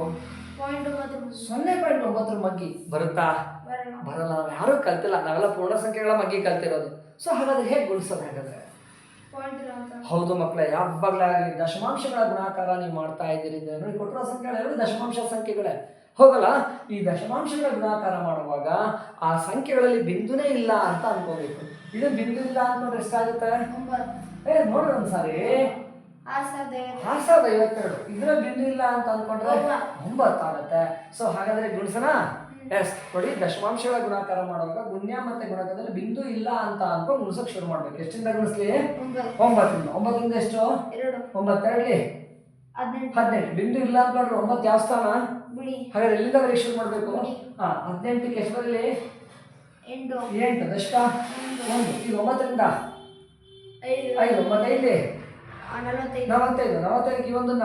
ಸೊನ್ನೆ ಪಾಯಿಂಟ್ ಒಂಬತ್ತರ ಮಗ್ಗಿ ಬರುತ್ತಾ? ಬರಲ್ಲ. ನಾವು ಯಾರೂ ಕಲ್ತಿಲ್ಲ ನಾವೆಲ್ಲ ಪೂರ್ಣ ಸಂಖ್ಯೆಗಳ ಮಗ್ಗಿ ಕಲ್ತಿರೋದು. ಸೊ ಹಾಗಾದ್ರೆ ಹೇಗೆ ಗುಣಿಸೋದು ಹಾಗಾದ್ರೆ? ಹೌದು ಮಕ್ಕಳೇ ಯಾವಾಗಲಾಗಲಿ ದಶಮಾಂಶಗಳ ಗುಣಾಕಾರ ನೀವು ಮಾಡ್ತಾ ಇದ್ದೀರಿ ನೋಡಿ ಕೊಟ್ಟಿರೋ ಸಂಖ್ಯೆಗಳೆರಡು ದಶಮಾಂಶ ಸಂಖ್ಯೆಗಳೇ. ಹೌದಲ್ಲ? ಈ ದಶಮಾಂಶಗಳ ಗುಣಾಕಾರ ಮಾಡುವಾಗ ಆ ಸಂಖ್ಯೆಗಳಲ್ಲಿ ಬಿಂದುನೇ ಇಲ್ಲ ಅಂತ ಅನ್ಕೋಬೇಕು. ಇದು ಬಿಂದು ಇಲ್ಲ ಅಂತಂದ್ರೆ ಎಷ್ಟಾಗುತ್ತೆ? ಏ ನೋಡ್ರಿ ಒಂದ್ಸಾರಿ. ಸಾವಿರದ ಐವತ್ತೆರಡು. ಇದ್ರ ಬಿಂದು ಇಲ್ಲ ಅಂತ ಅನ್ಕೊಂಡ್ರೆ ಒಂಬತ್ತು. ಆಗುತ್ತೆ. ಸೊ ಹಾಗಾದ್ರೆ ಗುಣಸನ? ಎಸ್ ಕೊಡಿ. ದಶಮಾಂಶಗಳ ಗುಣಾಕಾರ ಮಾಡುವಾಗ ಗುಣ್ಯ ಮತ್ತೆ ಗುಣಕದಲ್ಲಿ ಬಿಂದು ಇಲ್ಲ ಅಂತ ಅನ್ಕೊಂಡು ಗುಣಿಸೋಕೆ ಶುರು ಮಾಡ್ಬೇಕು. ಎಷ್ಟಿಂದ ಗುಣಿಸ್ಲಿ? ಒಂಬತ್ತು. ಒಂಬತ್ತರಿಂದ ಒಂಬತ್ತರಿಂದ ಎಷ್ಟು? ಎರಡು. ಒಂಬತ್ತೆರಡ್ಲಿ? ಹದಿನೆಂಟು. ಹದಿನೆಂಟು. ಬಿಂದು ಇಲ್ಲ ಅಂತ ನೋಡ್ರಿ ಒಂಬತ್ತು ಯಾವ ಸ್ಥಾನ? ಹಾಗಾದ್ರೆ ಎಲ್ಲಿಂದ ಶುರು ಮಾಡಬೇಕು. ಹಾ ಹದಿನೆಂಟಕ್ಕೆ ಎಷ್ಟು ಬರಲಿ? ಎಂಟು. ಎಂಟು. ದಶಕ? ಒಂದು. ಈಗ ಒಂಬತ್ತರಿಂದ? ಐದು. ಒಂಬತ್ತೈದು ನಲವತ್ತೈದು. ನಲವತ್ತೈದು ನಲವತ್ತೈದಕ್ಕೆ ಈ ಒಂದನ್ನ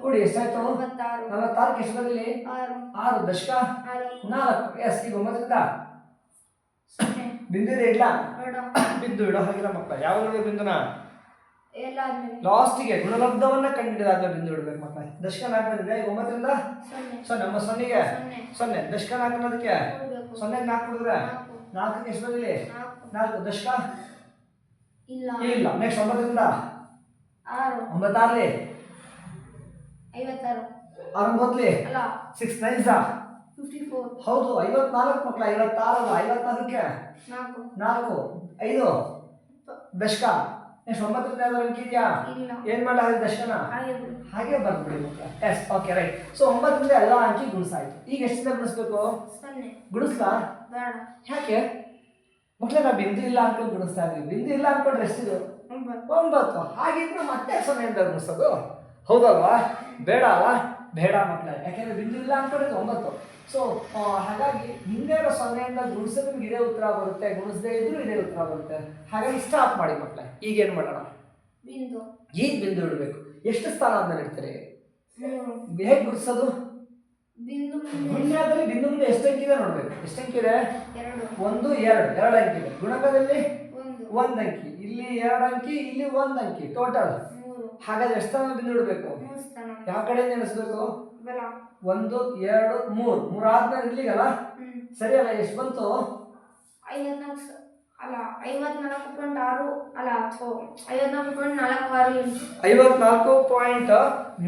ಕೂಡಿ ಎಷ್ಟಾಯ್ತು? ನಲವತ್ತಾರಕ್ಕೆ ಎಷ್ಟು ಬರಲಿ ಆರು ದಶಕ? ನಾಲ್ಕು. ಎಸ್ ಈಗ ಒಂಬತ್ತರಿಂದ? ಸೊನ್ನೆ. ಬಿಂದು ಇದೆ ಇಲ್ಲ ಬಿಂದು ಇಡೋ ಹಾಗಿಲ್ಲ ಮಕ್ಕಳ. ಯಾವಾಗ ಬಿಂದುನ? ಲಾಸ್ಟಿಗೆ ಗುಣಲಬ್ಧವನ್ನ ಕಂಡುಹಿಡಿದಾದ್ಮೇಲೆ ಬಿಂದು ಇಡಬೇಕು ಮಕ್ಕಳ. ದಶಕ ನಾಲ್ಕು ಬಂದಿದೆ ಈಗ ಒಂಬತ್ತರಿಂದ? ಸೊನ್ನೆ. ಸೊನ್ನೆ ನಮ್ಮ ಸೊನ್ನೆಗೆ? ಸೊನ್ನೆ. ಸೊನ್ನೆ. ದಶಕ ನಾಲ್ಕು ಅನ್ನೋದಕ್ಕೆ ಸೊನ್ನೆಗೆ ನಾಲ್ಕು ಕೊಡಿದ್ರೆ? ನಾಲ್ಕು. ನಾಲ್ಕಕ್ಕೆ ಎಷ್ಟು ಬರಲಿ ನಾಲ್ಕು. ದಶಕ? ಇಲ್ಲ. ಇಲ್ಲ. ನೆಕ್ಸ್ಟ್ ಒಂಬತ್ತರಿಂದ? ಒಂಬತ್ತಾರಲಿ? ಐವತ್ತಾರು. ಆರು ಒಂಬತ್ತಲಿ ಅಲ್ಲ. ಸಿಕ್ಸ್ ನೈನ್ ಸಾ ಫಿಫ್ಟಿ ಫೋರ್ ಹೌದು ಐವತ್ನಾಲ್ಕು ಮಕ್ಕಳ ಐವತ್ತಾರಲ್ಲ ಐವತ್ನಾಲ್ಕಕ್ಕೆ? ನಾಲ್ಕು. ಐದು. ದಶಕ ನೆಕ್ಸ್ಟ್ ಒಂಬತ್ತರಿಂದ ಯಾವ್ದಾದ್ರು ಅಂಕಿ ಇದೆಯಾ? ಇಲ್ಲ. ಏನ್ ಮಾಡಲಾಗಿದೆ ದಶಕನ ಹಾಗೆ ಬರ್ಬಿಡಿ ಮಕ್ಕಳ ಎಸ್ ಓಕೆ ರೈಟ್ ಸೊ ಒಂಬತ್ತರಿಂದ ಎಲ್ಲ ಅಂಕಿ ಗುಣಿಸಾಯ್ತು. ಈಗ ಎಷ್ಟಿಂದ ಗುಣಿಸ್ಬೇಕು? ಗುಣಿಸ್ಲಾ? ಯಾಕೆ? ಮಕ್ಕಳ ಬಿಂದು ಇಲ್ಲ ಅನ್ಕೊಂಡು ಗುಣಿಸ್ತಾ ಇದ್ವಿ ಬಿಂದು ಇಲ್ಲ ಅನ್ಕೊಂಡ್ರೆ ಎಷ್ಟಿದು? ಒಂಬತ್ತು. ಹಾಗಿದ್ರೆ ಮತ್ತೆ ಸೊನ್ನೆಯಿಂದ ಗುಣಿಸೋದು ಹೌದಲ್ವಾ? ಬೇಡ ಅಲ್ಲ? ಬೇಡ ಮಕ್ಕಳೇ. ಯಾಕೆಂದ್ರೆ ಬಿಂದಿಲ್ಲ ಅಂತ ಅನ್ಕೊಂಡಿದ್ದು ಒಂಬತ್ತು. ಸೊ ಹಾಗಾಗಿ ಹಿಂದೆ ಇರೋ ಸೊನ್ನೆಯಿಂದ ಗುಣಿಸಿದ್ರೆ ನಿಮ್ಗೆ ಇದೇ ಉತ್ತರ ಬರುತ್ತೆ. ಗುಣಿಸದೇ ಇದ್ರೂ ಇದೇ ಉತ್ತರ ಬರುತ್ತೆ. ಹಾಗಾಗಿ ಸ್ಟಾಪ್ ಮಾಡಿ ಮಕ್ಕಳೇ. ಈಗೇನು ಮಾಡೋಣ? ಬಿಂದು. ಈಗ ಬಿಂದು ಇಡಬೇಕು. ಎಷ್ಟು ಸ್ಥಾನ ಆದ್ಮೇಲೆ ಇಡ್ತೀರಿ? ಮೂರು ಹೇಗೆ ಗುಡಿಸೋದು ಗುಣ್ಯದಲ್ಲಿ ಬಿಂದು ಮುಂದೆ ಎಷ್ಟು ಅಂಕಿದೆ ನೋಡ್ಬೇಕು. ಎಷ್ಟು ಅಂಕಿದೆ ಒಂದು ಎರಡು. ಎರಡು ಅಂಕಿದೆ. ಗುಣಕದಲ್ಲಿ? ಒಂದು ಅಂಕಿ ಇಲ್ಲಿ ಎರಡು ಅಂಕಿ ಇಲ್ಲಿ ಒಂದು ಅಂಕಿ ಟೋಟಲ್ ಹಾಗಾದ್ರೆ ಎಷ್ಟು ಸ್ಥಾನ ಬಿಂದು ಇಡಬೇಕು? ಯಾವ ಕಡೆ ನೆನೆಸ್ಬೇಕು ಬಲ. ಒಂದು ಎರಡು ಮೂರು. ಮೂರು ಆದ್ಮೇಲೆ ಇರ್ಲಿಗಲ್ಲ? ಸರಿ ಅಲ್ಲ ಎಷ್ಟು ಬಂತು? ಅಲ್ಲ ಐವತ್ನಾಲ್ಕು ಪಾಯಿಂಟ್ ಆರು ಅಲ್ಲ ಥೋ ಐವತ್ನಾಲ್ಕು ಪಾಯಿಂಟ್ ನಾಲ್ಕು ಆರು ಎಂಟು. ಐವತ್ನಾಲ್ಕು ಪಾಯಿಂಟ್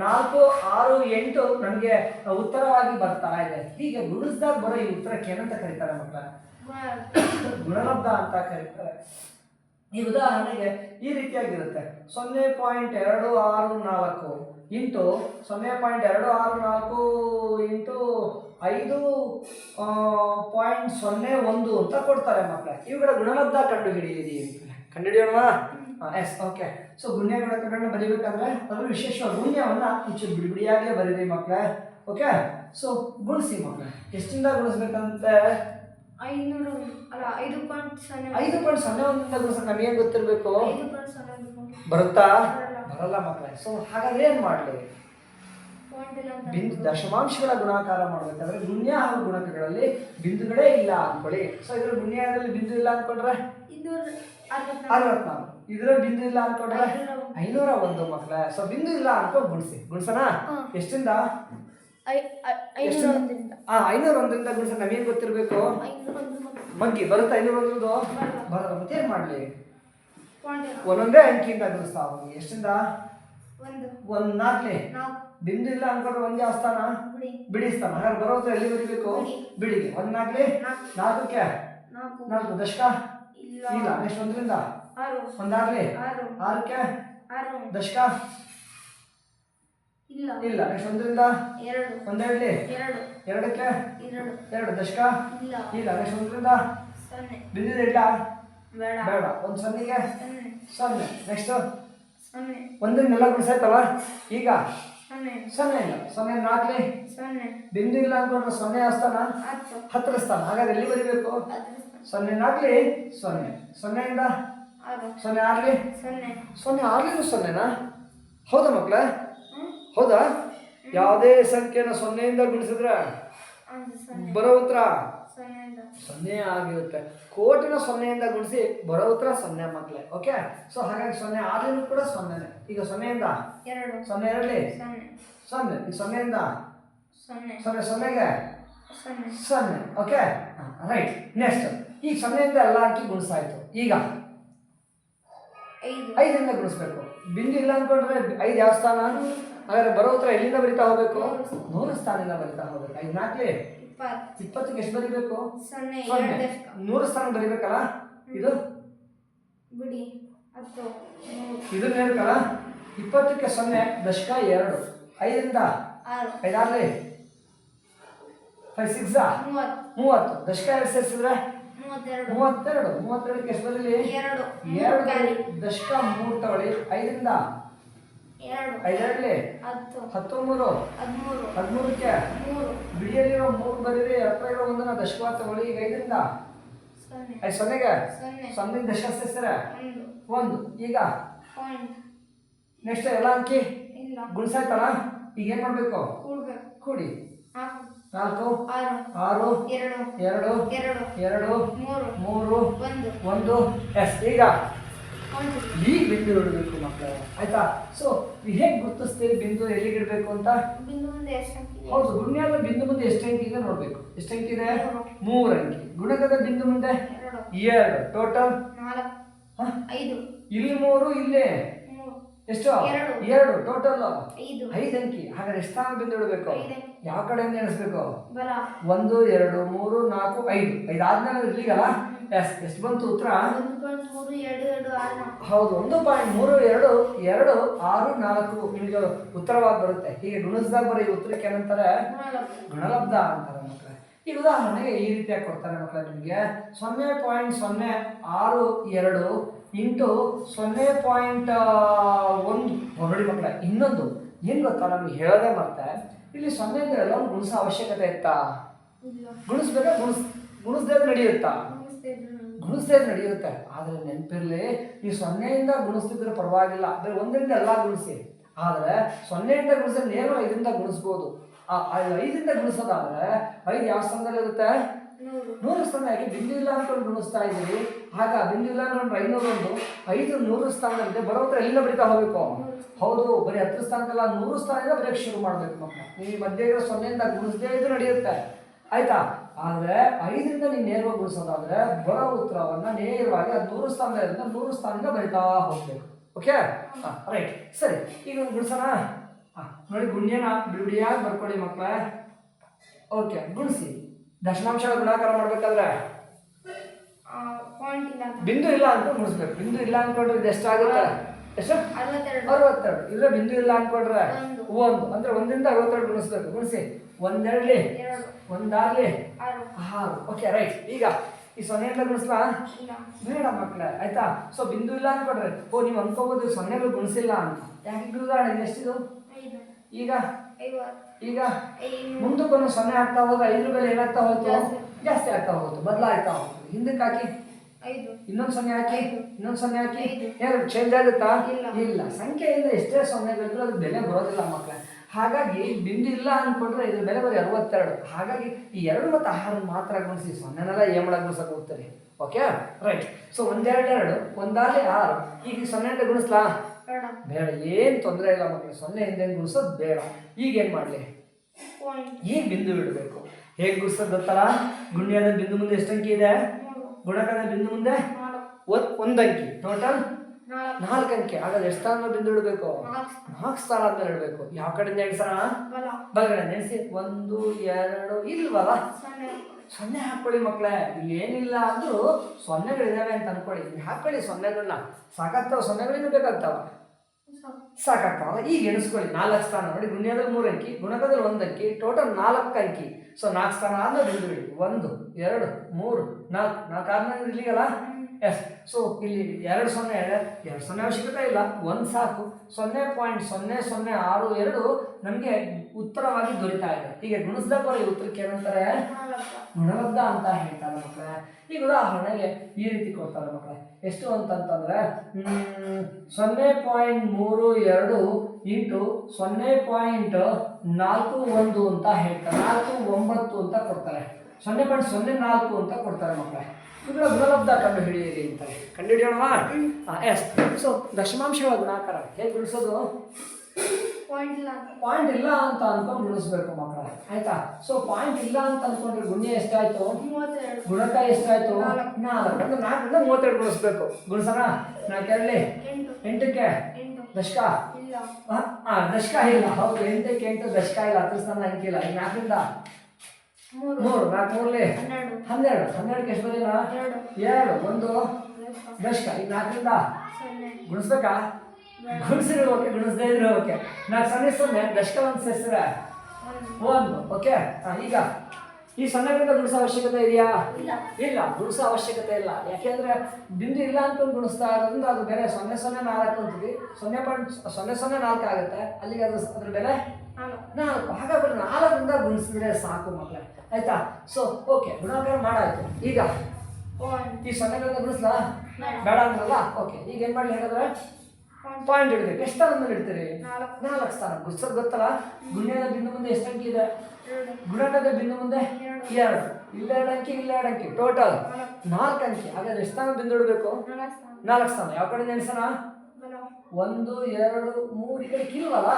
ನಾಲ್ಕು ಆರು ಎಂಟು ನನಗೆ ಉತ್ತರವಾಗಿ ಬರ್ತಾ ಇದೆ. ಹೀಗೆ ಗುಣಿಸಿದಾಗ ಬರೋ ಈ ಉತ್ತರಕ್ಕೆ ಏನಂತ ಕರೀತಾರೆ ಮಕ್ಕಳ? ಗುಣ. ಗುಣಲಬ್ಧ ಅಂತ ಕರೀತಾರೆ. ಈ ಉದಾಹರಣೆಗೆ ಈ ರೀತಿಯಾಗಿರುತ್ತೆ. ಸೊನ್ನೆ ಪಾಯಿಂಟ್ ಎರಡು ಆರು ನಾಲ್ಕು ಇಂಟು ಸೊನ್ನೆ ಪಾಯಿಂಟ್ ಎರಡು ಆರು ನಾಲ್ಕು ಇಂಟು ಐದು ಪಾಯಿಂಟ್ ಸೊನ್ನೆ ಒಂದು ಅಂತ ಕೊಡ್ತಾರೆ ಮಕ್ಕಳೇ. ಇವುಗಳ ಗುಣಲಬ್ಧ ಕಂಡು ಹಿಡಿಯಿರಿ ಕಂಡುಹಿಡಿಯೋಣ? ಎಸ್ ಓಕೆ ಸೊ ಗುಣ್ಯ ಗುಣಕಗಳನ್ನ ಬರೀಬೇಕಂದ್ರೆ ಅದರ ವಿಶೇಷ ಗುಣ್ಯವನ್ನು ಒಂಚೂರು ಬಿಡಿ ಬಿಡಿಯಾಗೇ ಬರೀರಿ ಮಕ್ಕಳೇ. ಓಕೆ ಸೊ ಗುಣಿಸಿ ಮಕ್ಕಳೇ. ಎಷ್ಟಿಂದ ಗುಣಿಸ್ಬೇಕಂತೆ? ಐನೂರು ಅಲ್ಲ ಐದು ಪಾಯಿಂಟ್ ಸೊನ್ನೆ ಐದು ಪಾಯಿಂಟ್ ಸೊನ್ನೆ ಒಂದು ಗುಣಿಸೋಕೆ ನಮಗೆ ಗೊತ್ತಿರಬೇಕು. ಐದು ಪಾಯಿಂಟ್ ಸೊನ್ನೆ ಬರುತ್ತಾ? ಬರಲ್ಲ. ಮಕ್ಕಳೇ. ಸೊ ಹಾಗಾದ್ರೆ ಏನು ಮಾಡಲಿ? ಬಿಂದು ದಶಮಾಂಶಗಳ ಗುಣಾಕಾರ ಮಾಡಬೇಕಾದ್ರೆ ಗುಣ್ಯ ಹಾಗೂ ಗುಣಕಗಳಲ್ಲಿ ಬಿಂದುಗಳೇ ಇಲ್ಲ ಅನ್ಕೊಳ್ಳಿ. ಸೊ ಇದ್ರ ಗುಣ್ಯದಲ್ಲಿ ಬಿಂದು ಇಲ್ಲ ಅನ್ಕೊಂಡ್ರೆ? ಇನ್ನೂರ ಅರವತ್ನಾಲ್ಕು. ಇದ್ರ ಬಿಂದು ಇಲ್ಲ ಅನ್ಕೊಂಡ್ರೆ? ಐನೂರ ಒಂದು. ಮಕ್ಕಳ. ಸೊ ಬಿಂದು ಇಲ್ಲ ಅನ್ಕೊಂಡು ಗುಣಿಸಿ. ಗುಣಿಸೋಣ. ಎಷ್ಟಿಂದ? ಆ ಐನೂರ ಒಂದರಿಂದ ಗುಣಿಸ ನಮಗೆ ಗೊತ್ತಿರಬೇಕು? ಮಂಕಿ ಬರುತ್ತಾ ಐನೂರ ಒಂದರದ್ದು ಬರಲ್ಲ. ಮತ್ತೆ ಏನು ಮಾಡ್ಲಿ. ಒಂದೊಂದೇ ಅಂಕಿಯಿಂದ ಗುಣಿಸ್ತಾ ಎಷ್ಟಿಂದ? ಒಂದು ನಾಲ್ಕನೇ ನಾಲ್ಕು ಬಿಂದು ಇಲ್ಲ ಅನ್ಕೊಂಡ್ರೆ ಒಂದೇ ಆಸ್ಥಾನ? ಬಿಡಿ ಬಿಡಿಸ್ತಾನ ಹಾಗಾದ್ರೆ ಬರೋದ್ರೆ ಎಲ್ಲಿ ಬರೀಬೇಕು? ಬಿಡಿ. ಬಿಡಿಗೆ. ಒಂದ್ ನಾಲ್ಕನೇ ನಾಲ್ಕು ನಾಲ್ಕಕ್ಕೆ? ನಾಲ್ಕು. ದಶಕ? ಇಲ್ಲ. ಎಷ್ಟು ಒಂದರಿಂದ? ಒಂದಾಗ್ಲಿ? ಆರು ಆರಕ್ಕೆ? ಆರು ದಶಕ? ಇಲ್ಲ. ಇಲ್ಲ. ನೆಕ್ಸ್ಟ್ ಒಂದರಿಂದ? ಎರಡು. ಒಂದೆರಡ್ಲಿ ಎರಡು. ಎರಡಕ್ಕೆ? ಎರಡು. ಎರಡು. ದಶಕ? ಇಲ್ಲ. ಇಲ್ಲ. ನೆಕ್ಸ್ಟ್ ಒಂದರಿಂದ? ಸೊನ್ನೆ. ಬಿಂದಿದೆ ಇಲ್ಲ? ಬೇಡ. ಬೇಡ. ಒಂದು ಸೊನ್ನೆಗೆ? ಸೊನ್ನೆ. ನೆಕ್ಸ್ಟ್? ಸೊನ್ನೆ. ಒಂದನ್ನೆಲ್ಲ ಗುಣಿಸಾಯ್ತಲ್ಲ? ಈಗ? ಸೊನ್ನೆ. ಸೊನ್ನೆ ಇಲ್ಲ. ಸೊನ್ನೆ ನಾಲ್ಕಲಿ ಸೊನ್ನೆ. ಬಿಂದು ಇಲ್ಲ ಅನ್ಕೊಂಡ್ರೆ ಸೊನ್ನೆ ಆಸ್ಥಾನ? ಹತ್ತಿರಸ್ತಾನ ಹತ್ತರ ಸ್ಥಾನ ಹಾಗಾದ್ರೆ ಎಲ್ಲಿ ಬರಿಬೇಕು? ಸೊನ್ನೆ ನಾಲ್ಕಲಿ ಸೊನ್ನೆ. ಸೊನ್ನೆಯಿಂದ? ಸೊನ್ನೆ ಆರ್ಲಿ ಸೊನ್ನೆ. ಸೊನ್ನೆ ಆರ್ಲಿನೂ ಸೊನ್ನೆನಾ? ಹೌದಾ ಮಕ್ಕಳೇ? ಹೌದಾ? ಯಾವುದೇ ಸಂಖ್ಯೆನ ಸೊನ್ನೆಯಿಂದ ಗುಣಿಸಿದ್ರೆ ಬರೋ ಉತ್ತರ? ಸೊನ್ನೆ ಆಗಿರುತ್ತೆ. ಕೋಟಿನ ಸೊನ್ನೆಯಿಂದ ಗುಣಿಸಿ ಬರೋ ಉತ್ತರ ಸೊನ್ನೆ ಮಕ್ಕಳೇ ಓಕೆ? ಸೊ ಹಾಗಾಗಿ ಸೊನ್ನೆ ಆದ್ರೂ ಕೂಡ ಸೊನ್ನೆ ಈಗ ಸೊನ್ನೆಯಿಂದ? ಸೊನ್ನೆ ಎರಡಲಿ ಸೊನ್ನೆ. ಸೊನ್ನೆ. ಈ ಸೊನ್ನೆಯಿಂದ? ಸೊನ್ನೆ. ಸೊನ್ನೆ ಸೊನ್ನೆಗೆ? ಸೊನ್ನೆ. ಓಕೆ? ರೈಟ್ ನೆಕ್ಸ್ಟ್ ಈಗ ಸೊನ್ನೆಯಿಂದ ಎಲ್ಲ ಹಾಕಿ ಗುಣಿಸಾಯ್ತು. ಈಗ? ಐದು. ಐದರಿಂದ ಗುಣಿಸ್ಬೇಕು. ಬಿಂದು ಇಲ್ಲ ಅನ್ಕೊಂಡ್ರೆ ಐದು ಯಾವ ಸ್ಥಾನ? ಹಾಗಾದ್ರೆ ಬರೋ ಉತ್ತರ ಎಲ್ಲಿಂದ ಬರಿತಾ ಹೋಗ್ಬೇಕು? ನೂರು ಸ್ಥಾನದಿಂದ ಬರಿತಾ ಹೋಗ್ಬೇಕು. ಐದು ನಾಲ್ಕಲೇ ಇಪ್ಪತ್ತು. ಇಪ್ಪತ್ತಕ್ಕೆ ಎಷ್ಟು ಬರಿಬೇಕು? ಸೊನ್ನೆ ನೂರು ಸ್ಥಾನ ಬರಿಬೇಕಲ್ಲ? ಇದು? ಬಿಡಿ. ಇದನ್ನ ಹೇಳ್ಕಲ್ಲ ಇಪ್ಪತ್ತಕ್ಕೆ ಸೊನ್ನೆ ದಶಕ ಎರಡು. ಐದರಿಂದ? ಐದಾರ್ಲಿ? ಫೈವ್ ಸಿಕ್ಸ್ ಮೂವತ್ತು. ದಶಕ ಎರಡು ಸೇರಿಸಿದ್ರೆ? ಮೂವತ್ತೆರಡು. ಮೂವತ್ತೆರಡು. ಮೂವತ್ತೆರಡಕ್ಕೆ ಎಷ್ಟು ಬರಲಿ? ಎರಡು. ದಶಕ ಮೂರು ತಗೊಳ್ಳಿ. ಐದರಿಂದ? ಹತ್ತೊಂಬತ್ತು? ಹದಿಮೂರು ಹದಿಮೂರಕ್ಕೆ? ಮೂರು. ಬಿಡಿಯಲ್ಲಿರೋ ಮೂರು ಬರೀರಿ ಹತ್ರ ಇರೋ ಒಂದನ್ನ ತಗೊಳ್ಳಿ ಈಗ ಐದರಿಂದ? ಸೊನ್ನೆ. ಐದು ಸೊನ್ನೆಗೆ? ಸೊನ್ನೆ. ಒಂದು. ಈಗ? ನೆಕ್ಸ್ಟ್ ಎಲ್ಲ ಅಂಕಿ? ಗುಣಿಸಾಯ್ತಲ್ಲ? ಈಗ ಏನ್ ಮಾಡ್ಬೇಕು? ಕೂಡಿ. ನಾಲ್ಕು. ನಾಲ್ಕು. ಆರು. ಆರು. ಎರಡು. ಎರಡು. ಮೂರು. ಮೂರು. ಒಂದು. ಒಂದು. ಎಸ್. ಈಗ? ಒಂದು. ಈ ಆಯ್ತಾ? ಸೊ ಹೇಗೆ ಗುರುತಿಸ್ತೀವಿ ಬಿಂದು ಎಲ್ಲಿಗೆ ಇಡಬೇಕು ಅಂತ ಹೌದು ಗುಣ್ಯದ ಬಿಂದು ಮುಂದೆ ಎಷ್ಟು ಅಂಕಿ ಇದೆ ನೋಡ್ಬೇಕು. ಎಷ್ಟು ಅಂಕಿ ಇದೆ? ಮೂರು. ಅಂಕಿ. ಗುಣಕದ ಬಿಂದು ಮುಂದೆ? ಎರಡು. ಟೋಟಲ್ ಐದು. ಇಲ್ಲಿ ಮೂರು ಇಲ್ಲಿ? ಎಷ್ಟು? ಎರಡು. ಟೋಟಲ್ ಐದು. ಅಂಕಿ. ಹಾಗಾದ್ರೆ ಎಷ್ಟು ಸ್ಥಾನ ಬಿಂದು ಇಡಬೇಕು ಯಾವ ಕಡೆಯಿಂದ ಎಣಿಸ್ಬೇಕು? ಒಂದು ಎರಡು ಮೂರು ನಾಲ್ಕು ಐದು. ಐದು ಆದ್ಮೇಲೆ ಇರ್ಲಿಗಲ್ಲ ಎಸ್ ಎಷ್ಟು ಬಂತು ಉತ್ತರ? ಹೌದು ಒಂದು ಪಾಯಿಂಟ್ ಮೂರು ಎರಡು ಎರಡು ಆರು ನಾಲ್ಕು. ನಿಮಗೆ ಉತ್ತರವಾಗಿ ಬರುತ್ತೆ. ಹೀಗೆ ಗುಣಿಸಿದಾಗ ಬರೀ ಈ ಉತ್ತರಕ್ಕೆ ಏನಂತಾರೆ? ಗುಣಲಬ್ಧ. ಅಂತಾರೆ ಮಕ್ಕಳೇ. ಈಗ ಉದಾಹರಣೆಗೆ ಈ ರೀತಿಯಾಗಿ ಕೊಡ್ತಾರೆ ಮಕ್ಕಳ ನಿಮಗೆ. ಸೊನ್ನೆ ಪಾಯಿಂಟ್ ಸೊನ್ನೆ ಆರು ಎರಡು ಇಂಟು ಸೊನ್ನೆ ಪಾಯಿಂಟ್ ಒಂದು. ನೋಡಿ ಮಕ್ಕಳ ಇನ್ನೊಂದು. ಏನು ಗೊತ್ತಾ ನಮ್ಗೆ ಹೇಳೋದೇ ಮತ್ತೆ ಇಲ್ಲಿ ಸೊನ್ನೆಯಿಂದ ಎಲ್ಲ ಗುಣಿಸೋ ಅವಶ್ಯಕತೆ ಇತ್ತಾ? ಗುಣಿಸ್ಬೇಕಾ? ಗುಣಿಸ್ ಗುಣಿಸ್ದೇ ನಡೆಯುತ್ತಾ? ಗುಣಿಸ್ದೇ ನಡೆಯುತ್ತೆ? ಆದರೆ ನೆನಪಿರಲಿ ನೀವು ಸೊನ್ನೆಯಿಂದ ಗುಣಿಸ್ತಿದ್ರೆ ಪರವಾಗಿಲ್ಲ. ಅಂದರೆ ಒಂದರಿಂದ ಎಲ್ಲ ಗುಣಿಸಿ. ಆದರೆ ಸೊನ್ನೆಯಿಂದ ಗುಣಿಸಿದ್ರೆ ನೇರ ಇದರಿಂದ ಗುಣಿಸ್ಬೋದು. ಆ ಆ ಐದರಿಂದ ಗುಣಿಸೋದಾದ್ರೆ ಐದು ಯಾವ ಸ್ಥಾನದಲ್ಲಿ ಇರುತ್ತೆ ನೂರು ಸ್ಥಾನ ಯಾಕೆ ಬಿಂದು ಇಲ್ಲ ಅನ್ಕೊಂಡು ಗುಣಿಸ್ತಾ ಇದ್ದೀವಿ ಆಗ ಬಿಂದು ಇಲ್ಲ ಅನ್ಕೊಂಡ್ರೆ ಐನೂರೊಂದು, ಐದು ನೂರು ಸ್ಥಾನದಲ್ಲಿದೆ. ಬರೋತ್ರ ಎಲ್ಲ ಬರಿತಾ ಹೋಗ್ಬೇಕು? ಹೌದು, ಬರೀ ಹತ್ತು ಸ್ಥಾನಕ್ಕಲ್ಲ, ನೂರು ಸ್ಥಾನದಿಂದ ಬರೆಯಕ್ಕೆ ಶುರು ಮಾಡಬೇಕು ನೀವು ಈ ಮಧ್ಯೆ ಇರೋ ಸೊನ್ನೆಯಿಂದ ಗುಣಿಸದೇ ಇದು ನಡೆಯುತ್ತೆ. ಆಯ್ತಾ? ಆದರೆ ಐದರಿಂದ ನೀವು ನೇರವಾಗಿ ಗುಣಿಸೋದಾದ್ರೆ ಬರೋ ಉತ್ತರವನ್ನು ನೇರವಾಗಿ ಅದು ನೂರು ಸ್ಥಾನದಿಂದ ನೂರು ಸ್ಥಾನದಿಂದ ಬರಿತಾ ಹೋಗ್ಬೇಕು. ಓಕೆ? ರೈಟ್ ಸರಿ, ಈಗ ಒಂದು ಗುಣಿಸೋಣ. ಹಾಂ, ನೋಡಿ, ಗುಣ್ಯನ ಬಿಡಿಯಾಗಿ ಬರ್ಕೊಳ್ಳಿ ಮಕ್ಕಳೇ. ಓಕೆ, ಗುಣಿಸಿ. ದಶಮಾಂಶಗಳ ಗುಣಾಕಾರ ಮಾಡ್ಬೇಕಾದ್ರೆ? ಬಿಂದು ಇಲ್ಲ ಅಂತ. ಗುಣಿಸ್ಬೇಕು ಬಿಂದು ಇಲ್ಲ ಅನ್ಕೊಂಡ್ರೆ ಇದು ಎಷ್ಟಾಗುತ್ತೆ? ಎಷ್ಟು? ಅರವತ್ತೆರಡು. ಇಲ್ಲ ಬಿಂದು ಇಲ್ಲ ಅನ್ಕೊಂಡ್ರೆ ಒಂದು. ಅಂದ್ರೆ ಒಂದಿಂದ ಅರವತ್ತೆರಡು ಗುಣಿಸ್ಬೇಕು. ಗುಣಿಸಿ. ಒಂದೆರಡ್ಲಿ ಒಂದಾಗ್ಲಿ ಆರು. ಓಕೆ ರೈಟ್ ಈಗ ಈ ಸೊನ್ನೆಯಿಂದ ಗುಣಿಸ್ಲಾ? ಬೇಡ ಮಕ್ಕಳೇ ಆಯ್ತಾ? ಸೊ ಬಿಂದು ಇಲ್ಲ ಅನ್ಕೊಂಡ್ರೆ ಓ ನೀವು ಅನ್ಕೋಬೋದು ಸೊನ್ನೆಗಳು ಗುಣಿಸಿಲ್ಲ ಅಂತ. ಯಾಕೆ ಉದಾಹರಣೆ ಎಷ್ಟಿದು ಈಗ ಈಗ ಮುಂದಕ್ಕೊಂದು ಸೊನ್ನೆ ಆಗ್ತಾ ಹೋದ ಐದ್ರ ಬೆಲೆ ಏನಾಗ್ತಾ ಹೋಯ್ತು? ಜಾಸ್ತಿ. ಆಗ್ತಾ ಹೋಗುತ್ತೆ ಬದಲಾಗ್ತಾ ಹೋಗುತ್ತೆ ಹಿಂದಕ್ಕೆ ಹಾಕಿ. ಐದು. ಇನ್ನೊಂದು ಸೊನ್ನೆ ಹಾಕಿ ಇನ್ನೊಂದು ಸೊನ್ನೆ ಹಾಕಿ. ಐದು. ಏನು ಚೇಂಜ್ ಆಗುತ್ತಾ? ಇಲ್ಲ. ಸಂಖ್ಯೆಯಿಂದ ಎಷ್ಟೇ ಸೊನ್ನೆಗಳಿದ್ರು ಅದು ಬೆಲೆ ಬರೋದಿಲ್ಲ ಮಕ್ಕಳ ಹಾಗಾಗಿ ಬಿಂದು ಇಲ್ಲ ಅಂದ್ಕೊಂಡ್ರೆ ಇದ್ರ ಬೆಲೆ ಬರೀ ಅರವತ್ತೆರಡು. ಹಾಗಾಗಿ ಈ ಎರಡು ಮತ್ತು ಆರು ಮಾತ್ರ ಗುಣಿಸಿ. ಸೊನ್ನೆನೆಲ್ಲ ಏಮಳಾಗ ಗುಣಿಸಕ್ಕೆ ಹೋಗ್ತಾರೆ? ಓಕೆ ರೈಟ್ ಸೊ ಒಂದೆರಡು ಎರಡು ಒಂದಾಲೆ ಆರು. ಈಗ ಸೊನ್ನೆ ಗುಣಿಸ್ಲಾ? ಬೇಡ. ಏನು ತೊಂದರೆ ಇಲ್ಲ ಮಕ್ಕಳು ಸೊನ್ನೆ ಹಿಂದೆ ಗುಣಿಸೋದು ಬೇಡ. ಈಗ ಏನು ಮಾಡಲಿ? ಈಗ ಬಿಂದು ಇಡಬೇಕು. ಹೇಗೆ ಗುರ್ಸೋದ್ ಗೊತ್ತಲ್ಲ? ಗುಣ್ಯದ ಬಿಂದು ಮುಂದೆ ಎಷ್ಟು ಅಂಕಿ ಇದೆ? ಗುಣಕದ ಬಿಂದು ಮುಂದೆ? ಒಂದ್ ಅಂಕಿ. ಟೋಟಲ್ ನಾಲ್ಕು. ಅಂಕಿ. ಹಾಗಾದ್ರೆ ಎಷ್ಟು ಸ್ಥಾನ ಬಿಂದು ಇಡಬೇಕು? ನಾಲ್ಕು. ಸ್ಥಾನ ಅಂತ ಇಡಬೇಕು. ಯಾವ ಕಡೆಯಿಂದ ಎಣಿಸೋಣ ಬಲಗಡೆ ನೆನೆಸಿ ಒಂದು ಎರಡು ಇಲ್ವಲ್ಲ? ಸೊನ್ನೆ ಹಾಕ್ಕೊಳ್ಳಿ ಮಕ್ಕಳೇ ಇಲ್ಲಿ ಏನಿಲ್ಲ ಅಂದರೂ ಸೊನ್ನೆಗಳಿದ್ದಾವೆ ಅಂತ ಅನ್ಕೊಳ್ಳಿ. ನೀವು ಹಾಕೊಳ್ಳಿ ಸೊನ್ನೆಗಳನ್ನ ಸಾಕಾಗ್ತಾವ ಸೊನ್ನೆಗಳೇನು ಬೇಕಾಗ್ತಾವ? ಸಾಕಾಗ್ತಾವ. ಈಗ ಎಣಿಸ್ಕೊಳ್ಳಿ. ನಾಲ್ಕು ಸ್ಥಾನ. ನೋಡಿ, ಗುಣ್ಯದಲ್ಲಿ ಮೂರು ಅಂಕಿ, ಗುಣಕದಲ್ಲಿ ಒಂದು ಅಂಕಿ, ಟೋಟಲ್ ನಾಲ್ಕು ಅಂಕಿ. ಸೊ ನಾಲ್ಕು ಸ್ಥಾನ ಆದ್ಮೇಲೆ ಒಂದು, ಎರಡು, ಮೂರು, ನಾಲ್ಕು. ನಾಲ್ಕು ಆದ್ಮೇಲೆ ಇಲ್ಲಿಗಲ್ಲ ಎಸ್ ಸೊ ಇಲ್ಲಿ ಎರಡು ಸೊನ್ನೆ ಎರಡು ಸೊನ್ನೆ ಅವಶ್ಯಕತೆ ಇಲ್ಲ? ಒಂದು ಸಾಕು. ಸೊನ್ನೆ ಪಾಯಿಂಟ್ ಸೊನ್ನೆ ಸೊನ್ನೆ ಆರು ಎರಡು ನಮಗೆ ಉತ್ತರವಾಗಿ ದೊರೀತಾ ಇದೆ. ಹೀಗೆ ಗುಣಿಸಿದಾಗ ಈ ಉತ್ತರಕ್ಕೆ ಏನಂತಾರೆ? ಗುಣಲಬ್ಧ ಅಂತ ಹೇಳ್ತಾರೆ ಮಕ್ಕಳೇ. ಈಗ ಉದಾಹರಣೆಗೆ ಈ ರೀತಿ ಕೊಡ್ತಾರೆ ಮಕ್ಕಳೇ. ಎಷ್ಟು ಅಂತಂತಂದರೆ ಸೊನ್ನೆ ಪಾಯಿಂಟ್ ಮೂರು ಎರಡು ಇಂಟು ಸೊನ್ನೆ ಪಾಯಿಂಟ್ ನಾಲ್ಕು ಒಂದು ಅಂತ ಹೇಳ್ತಾರೆ. ನಾಲ್ಕು ಒಂಬತ್ತು ಅಂತ ಕೊಡ್ತಾರೆ. ಸೊನ್ನೆ ಪಾಯಿಂಟ್ ಸೊನ್ನೆ ನಾಲ್ಕು ಅಂತ ಕೊಡ್ತಾರೆ ಮಕ್ಕಳೇ. ಇವುಗಳ ಗುಣಲಬ್ಧ ಕಂಡು ಹಿಡಿಯಿರಿ ಅಂತಾರೆ ಕಂಡು ಹಿಡಿಯೋಣವಾ? ಎಸ್. ಸೊ ದಶಮಾಂಶಗಳ ಗುಣಾಕಾರ. ಹೇಗೆ ಗುಣಿಸೋದು ಪಾಯಿಂಟ್ ಇಲ್ಲ. ಅಂತ ಪಾಯಿಂಟ್ ಇಲ್ಲ ಅಂತ ಅನ್ಕೊಂಡು ಗುಣಿಸ್ಬೇಕು ಮಕ್ಕಳ. ಆಯ್ತಾ? ಸೊ ಪಾಯಿಂಟ್ ಇಲ್ಲ ಅಂತ ಅನ್ಕೊಂಡ್ರೆ ಗುಣ್ಯ ಎಷ್ಟಾಯ್ತು? ಗುಣಕ ಎಷ್ಟಾಯ್ತು? ನಾಲ್ಕು. ಅಂದ್ರೆ ನಾಲ್ಕರಿಂದ ಮೂವತ್ತೆರಡು ಗುಣಿಸ್ಬೇಕು. ಗುಣಿಸೋಣ? ನಾಲ್ಕು ಎರಡಲಿ ಎಂಟು. ಎಂಟಕ್ಕೆ? ಎಂಟು. ದಶಕ? ಇಲ್ಲ. ಆ, ಆ, ದಶಕ ಇಲ್ಲ. ಹೌದು. ಎಂಟಕ್ಕೆ ಎಂಟು ದಶಕ ಇಲ್ಲ. ಹತ್ತು ಸ್ಥಾನ ಅಂಕಿಲ್ಲ. ಈಗ ನಾಲ್ಕರಿಂದ ಮೂರು. ನಾಲ್ಕು ಮೂರಲಿ ಹನ್ನೆರಡು. ಹನ್ನೆರಡು. ಹನ್ನೆರಡಕ್ಕೆ ಎಷ್ಟು ಬರಲಿಲ್ಲ ಎರಡು. ಒಂದು. ದಶಕ ಈಗ ನಾಲ್ಕರಿಂದ? ಗುಣಿಸ್ಬೇಕ? ಗುಣಿಸಿದ್ರೆ ಓಕೆ ಗುಣಿಸದೇ ಇದ್ರೆ ಓಕೆ ನಾಲ್ಕು ಸೊನ್ನೆ ಸೊನ್ನೆ. ದಶಕ ಒಂದು ಸೇರಿಸಿದ್ರೆ? ಒಂದು. ಓಕೆ. ಈಗ? ಈ ಸೊನ್ನೆಗಳಿಂದ ಗುಣಿಸೋ ಅವಶ್ಯಕತೆ ಇದೆಯಾ? ಇಲ್ಲ. ಇಲ್ಲ. ಗುಣಿಸೋ ಅವಶ್ಯಕತೆ ಇಲ್ಲ. ಯಾಕೆಂದ್ರೆ ಬಿಂದು ಇಲ್ಲ ಅಂತ ಗುಣಿಸ್ತಾ ಇರೋದ್ರಿಂದ ಅದು ಬೇರೆ ಸೊನ್ನೆ ಸೊನ್ನೆ ನಾಲ್ಕು ಅಂತೀವಿ. ಸೊನ್ನೆ ಪಾಯಿಂಟ್ ಸೊನ್ನೆ ಸೊನ್ನೆ ನಾಲ್ಕು ಆಗುತ್ತೆ. ಅಲ್ಲಿಗೆ ಅದು ಅದ್ರ ಬೆಲೆ? ನಾಲ್ಕು ನಾಲ್ಕು ಹಾಗಾದ್ರೆ ನಾಲ್ಕರಿಂದ ಗುಣಿಸಿದ್ರೆ ಸಾಕು ಮಕ್ಕಳೇ ಆಯ್ತಾ? ಸೊ ಓಕೆ ಗುಣಾಕಾರ ಮಾಡಾಯ್ತು. ಈಗ ಈ ಸೊನ್ನೆಗಳಿಂದ ಗುಣಿಸ್ಲಾ? ಬೇಡ. ಅಂದ್ರಲ್ಲ? ಓಕೆ ಈಗ ಏನು ಮಾಡಲಿ ಹೇಳಿದ್ರೆ ಪಾಯಿಂಟ್ ಹಿಡಿದ್ರೆ ಇಡಬೇಕು. ಎಷ್ಟು ಸ್ಥಾನದಲ್ಲಿ ಮೇಲೆ ಇಡ್ತೀರಿ? ನಾಲ್ಕು. ಸ್ಥಾನ. ಗುಣಿಸೋದು ಗೊತ್ತಲ್ಲ? ಗುಣ್ಯದ ಬಿಂದು ಮುಂದೆ ಎಷ್ಟು ಅಂಕಿ ಇದೆ? ಗುಣದ ಬಿಂದು ಮುಂದೆ ಎರಡು. ಎರಡು. ಅಂಕಿ ಇಲ್ಲ ಎರಡು ಅಂಕಿ. ಟೋಟಲ್ ನಾಲ್ಕು. ಅಂಕಿ. ಹಾಗಾದ್ರೆ ಎಷ್ಟು ಸ್ಥಾನ ಬಿಂದು ಇಡಬೇಕು? ನಾಲ್ಕು ಸ್ಥಾನ. ಯಾವ ಕಡೆ ನೆನೆಸೋಣ ಒಂದು ಎರಡು ಮೂರು. ಈ ಕಡೆ ಕಿಲ್ವಲ್ಲ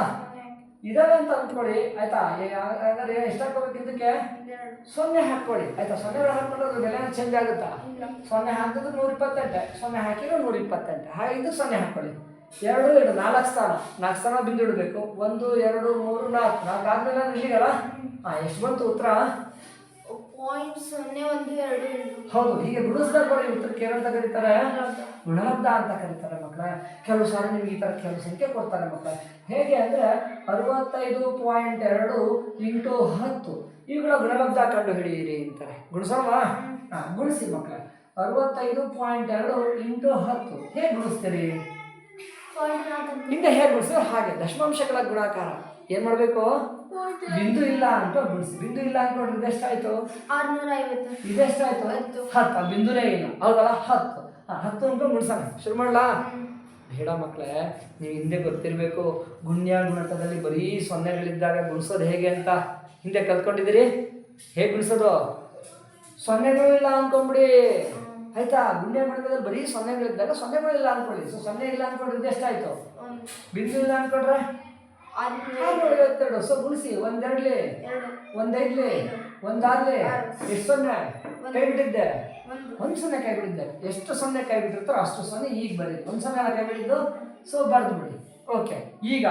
ಇದಾವೆ ಅಂತ ಅಂದ್ಕೊಳ್ಳಿ ಆಯ್ತಾ? ಏ- ಹಾಗಾದ್ರೆ ಎಷ್ಟು ಹಾಕೋಬೇಕು ಇದಕ್ಕೆ? ಸೊನ್ನೆ ಹಾಕ್ಕೊಳ್ಳಿ. ಆಯ್ತಾ? ಸೊನ್ನೆಗಳು ಹಾಕೊಂಡ್ರೆ ಅದ್ರ ಬೆಲೆ ಚೇಂಜ್ ಆಗುತ್ತಾ? ಸೊನ್ನೆ ಹಾಕಿದ್ರೆ ನೂರ ಇಪ್ಪತ್ತೆಂಟು ಸೊನ್ನೆ ಹಾಕಿದ್ರೆ ನೂರ ಇಪ್ಪತ್ತೆಂಟು ಹಾಗೆ ಇದು ಸೊನ್ನೆ ಹಾಕ್ಕೊಳ್ಳಿ. ಎರಡು ಎರಡು ನಾಲ್ಕು ಸ್ಥಾನ. ನಾಲ್ಕು ಸ್ಥಾನ ಬಿಂದು ಇಡಬೇಕು ಒಂದು ಎರಡು ಮೂರು ನಾಲ್ಕು. ನಾಲ್ಕು ಆದ್ಮೇಲೆ ಅಂದ್ರೆ ಇಲ್ಲಿಗಲ್ಲ ಹಾಂ ಎಷ್ಟು ಬಂತು ಉತ್ತರ? ಸೊನ್ನೆ ಹೌದು ಹೀಗೆ ಗುಣಿಸಿದಾಗ ಕೊಡಿ ಉತ್ತರ ಉತ್ತರಕ್ಕೆ ಏನಂತ ಕರೀತಾರೆ. ಗುಣಲಬ್ಧ ಅಂತ ಕರೀತಾರೆ ಮಕ್ಕಳ. ಕೆಲವು ಸಾರಿ ನಿಮ್ಗೆ ಈ ಥರ ಕೆಲವು ಸಂಖ್ಯೆ ಕೊಡ್ತಾರೆ ಮಕ್ಕಳೇ. ಹೇಗೆ ಅಂದರೆ ಅರವತ್ತೈದು ಪಾಯಿಂಟ್ ಎರಡು ಇಂಟು ಹತ್ತು. ಇವುಗಳ ಗುಣಲಬ್ಧ ಕಂಡು ಹಿಡಿಯಿರಿ ಅಂತಾರೆ. ಗುಣಿಸೋಣ ಹಾಂ ಗುಣಿಸಿ ಮಕ್ಕಳ. ಅರವತ್ತೈದು ಪಾಯಿಂಟ್ ಎರಡು ಇಂಟು ಹತ್ತು. ಹೇಗೆ ಗುಣಿಸ್ತೀರಿ? ಹಿಂದೆ ಹೇಗೆ ಗುಣಿಸಿದ್ರೆ ಹಾಗೆ. ದಶಮಾಂಶಗಳ ಗುಣಾಕಾರ. ಏನು ಮಾಡಬೇಕು? ಬಿಂದು ಇಲ್ಲ ಅಂತ ಗುಣಿಸಿ. ಬಿಂದು ಇಲ್ಲ ಅನ್ಕೊಂಡ್ರೆ ಇದೆಷ್ಟಾಯ್ತು ಇದೆಷ್ಟಾಯ್ತು ಹತ್ತು. ಬಿಂದುನೇ ಇಲ್ಲ. ಹೌದಲ್ಲ? ಹತ್ತು. ಹತ್ತು ಅನ್ಕೊಂಡು ಗುಣಿಸೋಣ. ಶುರು ಮಾಡಲಾ? ಬೇಡ ಮಕ್ಕಳೇ ನೀವು ಹಿಂದೆ ಗೊತ್ತಿರಬೇಕು ಗುಣ್ಯ ಗುಣಕದಲ್ಲಿ ಬರೀ ಸೊನ್ನೆಗಳಿದ್ದಾಗ ಗುಣಿಸೋದು ಹೇಗೆ ಅಂತ ಹಿಂದೆ ಕಲ್ತ್ಕೊಂಡಿದ್ದೀರಿ? ಹೇಗೆ ಗುಣಿಸೋದು? ಸೊನ್ನೆಗಳು ಇಲ್ಲ ಅಂದ್ಕೊಂಬಿಡಿ ಆಯ್ತಾ? ಗುಣ್ಯ ಗುಣಕದಲ್ಲಿ ಬರೀ ಸೊನ್ನೆಗಳಿದ್ದಾಗ ಸೊನ್ನೆಗಳು ಇಲ್ಲ ಅನ್ಕೊಳ್ಳಿ. ಸೊ, ಸೊನ್ನೆ ಇಲ್ಲ ಅನ್ಕೊಂಡ್ರೆ ಎಷ್ಟಾಯ್ತು? ಬಿಂದು ಇಲ್ಲ ಆರ್ನೂರ ಐವತ್ತೆರಡು. ಸೊ, ಗುಣಿಸಿ. ಒಂದೆರಡ್ಲಿ? ಒಂದೈದ್ಲಿ? ಒಂದಾದ್ಲಿ? ಎಷ್ಟು ಸೊನ್ನೆ? ಕೈ ಒಂದು. ಸೊನ್ನೆ ಕೈ ಬಿಟ್ಟಿದ್ದೆ ಎಷ್ಟು ಸೊನ್ನೆ ಕೈ ಬಿಟ್ಟಿರ್ತಾರೋ ಅಷ್ಟು ಸೊನ್ನೆ ಈಗ ಬರೀ ಒಂದು ಸೊನ್ನೆ ಕೈ ಬಿಡಿದ್ದು? ಸೊ ಬರೆದು ಬಿಡಿ. ಓಕೆ ಈಗ.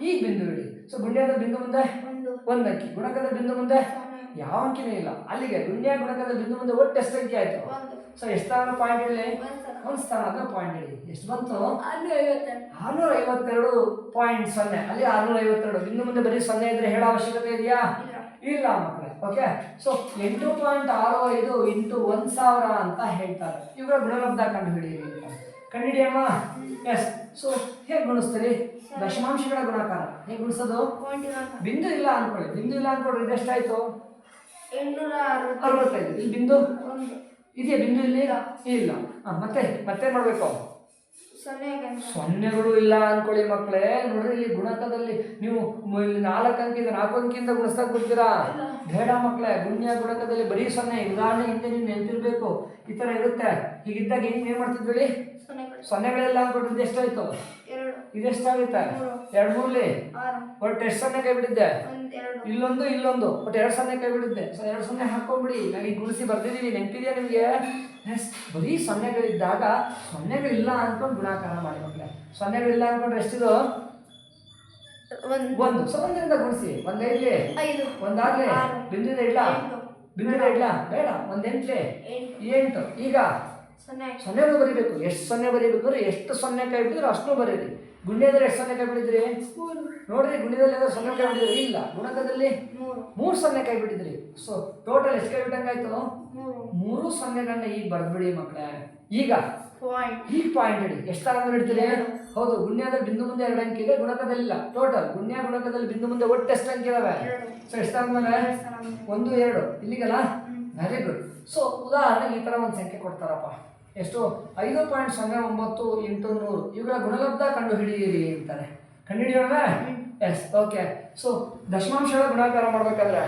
ಈಗ ಬಿಂದು ಬಿಡಿ. ಸೊ ಗುಂಡ್ಯಾದ ಬಿಂದು ಮುಂದೆ? ಒಂದು. ಅಕ್ಕಿ ಅಂಕಿ ಗುಣಕದ ಬಿಂದು ಮುಂದೆ? ಯಾವ ಅಂಕಿನೂ ಇಲ್ಲ. ಅಲ್ಲಿಗೆ ಗುಂಡ್ಯ ಗುಣಕದ ಬಿಂದು ಮುಂದೆ ಒಟ್ಟು ಎಷ್ಟು ಅಂಕಿ ಆಯ್ತು? ಸೊ ಎಷ್ಟು ಪಾಯಿಂಟ್ ಇಡಲಿ ಒಂದು ಸ್ಥಾನ ಅಂದ್ರೆ ಪಾಯಿಂಟ್ ಇಡಿ ಎಷ್ಟು ಬಂತು? ಆರ್ನೂರ ಐವತ್ತೆರಡು ಪಾಯಿಂಟ್ ಸೊನ್ನೆ. ಅಲ್ಲಿ ಆರ್ನೂರ ಐವತ್ತೆರಡು ಬಿಂದು ಮುಂದೆ ಬರೀ ಸೊನ್ನೆ ಇದ್ರೆ ಹೇಳೋ ಅವಶ್ಯಕತೆ ಇದೆಯಾ? ಇಲ್ಲ. ಓಕೆ ಸೊ ಎಂಟು ಪಾಯಿಂಟ್ ಆರು ಐದು ಇಂಟು ಒಂದು ಸಾವಿರ ಅಂತ ಹೇಳ್ತಾರೆ. ಇವರ ಗುಣಲಬ್ಧ ಕಂಡು ಹಿಡಿಯಿರಿ. ಕಂಡುಹಿಡಿಯಮ್ಮ ಎಸ್ ಸೊ ಹೇಗೆ ಗುಣಿಸ್ತೀರಿ? ದಶಮಾಂಶಗಳ ಗುಣಾಕಾರ. ಹೇಗೆ ಗುಣಿಸೋದು? ಬಿಂದು ಇಲ್ಲ ಅನ್ಕೊಳ್ಳಿ. ಬಿಂದು ಇಲ್ಲ ಅನ್ಕೊಂಡ್ರೆ ಇದೆಷ್ಟಾಯ್ತು ಅರವತ್ತೈದು. ಇಲ್ಲಿ ಬಿಂದು? ಇದೆಯಾ ಬಿಂದು ಇಲ್ಲಿ? ಇಲ್ಲ. ಹಾಂ ಮತ್ತೆ ಮತ್ತೆ ಮಾಡ್ಬೇಕು? ಸೊನ್ನೆಗಳು ಇಲ್ಲ ಅನ್ಕೊಳ್ಳಿ ಮಕ್ಕಳೇ ನೋಡ್ರಿ ಇಲ್ಲಿ ಗುಣಕದಲ್ಲಿ ನೀವು ಇಲ್ಲಿ ನಾಲ್ಕು ಅಂಕಿಂದ ನಾಲ್ಕು ಅಂಕಿಯಿಂದ ಗುಣಿಸ್ತಾ ಕೂರ್ತೀರಾ? ಬೇಡ ಮಕ್ಕಳೇ ಗುಣ್ಯ ಗುಣಕದಲ್ಲಿ ಬರೀ ಸೊನ್ನೆ. ಉದಾಹರಣೆ ಹಿಂದೆ ನೀವು ನೆನ್ಪಿರ್ಬೇಕು ಈ ತರ ಇರುತ್ತೆ. ಹೀಗಿದ್ದಾಗ ಹಿಂಗೆ ಏನ್ ಮಾಡ್ತಿದ್ವಿ ಸೊನ್ನೆಗಳೆಲ್ಲ ಅನ್ಕೊಟ್ಟಿದ್ದು ಎಷ್ಟಾಯ್ತು? ಇದೆಷ್ಟಾಗುತ್ತೆ ಎರಡು ಮೂರ್ಲಿ? ಒಟ್ಟು ಎಷ್ಟು ಸೊನ್ನೆ ಕೈ ಬಿಟ್ಟಿದ್ದೆ ಇಲ್ಲೊಂದು ಇಲ್ಲೊಂದು. ಒಟ್ಟು ಎರಡು ಸೊನ್ನೆ ಕೈ ಸೊ ಎರಡು ಸೊನ್ನೆ ಹಾಕೊಂಡ್ಬಿಡಿ ನಾನು ಈಗ ಗುಣಿಸಿ ಬರ್ದಿದ್ದೀವಿ ನೆನಪಿದೆಯಾ ನಿಮಗೆ? ಎಸ್ ಬರೀ ಸೊನ್ನೆಗಳಿದ್ದಾಗ ಸೊನ್ನೆಗಳಿಲ್ಲ ಅಂದ್ಕೊಂಡು ಗುಣಾಕಾರ ಮಾಡಿ ಮಕ್ಕಳೇ ಸೊನ್ನೆಗಳಿಲ್ಲ ಅನ್ಕೊಂಡ್ರೆ ಎಷ್ಟಿದು? ಒಂದು. ಒಂದು. ಸೊ ಒಂದರಿಂದ ಗುಣಿಸಿ. ಒಂದೈದ್ಲಿ? ಐದು. ಒಂದಾಗ್ಲಿ. ಬಿಂದಿದ ಇಡ್ಲ? ಬಿಂದಿದ ಇಡ್ಲ? ಬೇಡ. ಒಂದ್ ಎಂಟ್ಲಿ ಎಂಟು. ಈಗ ಸೊನ್ನೆ ಸೊನ್ನೆಗಳು ಬರೀಬೇಕು. ಎಷ್ಟು ಸೊನ್ನೆ ಬರೀಬೇಕು ಅಂದ್ರೆ ಎಷ್ಟು ಸೊನ್ನೆ ಕೈ ಬಿಟ್ಟಿದ್ರೆ ಅಷ್ಟು ಬರೀರಿ. ಗುಂಡಿಯದಲ್ಲಿ ಎಷ್ಟು ಸೊನ್ನೆ ಕೈ ಬಿಟ್ಟಿದ್ರಿ? ಮೂರು. ನೋಡ್ರಿ ಗುಂಡೆದಲ್ಲಿ ಏನಾದ್ರು ಸೊನ್ನೆ ಕೈ ಬಿಟ್ಟಿದ್ರಿ? ಇಲ್ಲ. ಗುಣಕದಲ್ಲಿ ಮೂರು. ಸೊನ್ನೆ ಕೈ ಬಿಟ್ಟಿದ್ರಿ. ಸೊ ಟೋಟಲ್ ಎಷ್ಟು ಕೈ ಬಿಟ್ಟಂಗಾಯ್ತು ಮೂರು. ಮೂರು ಸೊನ್ನೆಗಳನ್ನ ಈಗ ಬರ್ಬಿಡಿ ಮಕ್ಕಳೇ ಈಗ ಪಾಯಿಂಟ್ ಈ ಪಾಯಿಂಟ್ ಇಡಿ. ಎಷ್ಟು ಅಂದ್ರೆ ಇಡ್ತೀರಿ. ಹೌದು ಗುಣ್ಯಾದ ಬಿಂದು ಮುಂದೆ ಎರಡು ಅಂಕಿ ಇದೆ ಗುಣಕದಲ್ಲಿ ಇಲ್ಲ ಟೋಟಲ್ ಗುಣ್ಯ ಗುಣಕದಲ್ಲಿ ಬಿಂದು ಮುಂದೆ ಒಟ್ಟು ಎಷ್ಟು ಅಂಕಿ ಇದಾವೆ? ಸೊ ಎಷ್ಟಾದ್ಮೇಲೆ. ಒಂದು ಎರಡು. ಇಲ್ಲಿಗಲ್ಲ. ವೆರಿ ಗುಡ್ ಸೊ ಉದಾಹರಣೆಗೆ ಈ ಥರ ಒಂದು ಸಂಖ್ಯೆ ಕೊಡ್ತಾರಪ್ಪ. ಎಷ್ಟು? ಐದು ಪಾಯಿಂಟ್ ಸೊನ್ನೆ ಒಂಬತ್ತು ಎಂಟು ನೂರು. ಇವುಗಳ ಗುಣಲಬ್ಧ ಕಂಡು ಹಿಡಿಯಿರಿ ಅಂತಾರೆ. ಕಂಡು ಹಿಡಿಯೋಣ ಎಸ್ ಓಕೆ ಸೊ ದಶಮಾಂಶಗಳ ಗುಣಾಕಾರ ಮಾಡ್ಬೇಕಾದ್ರೆ?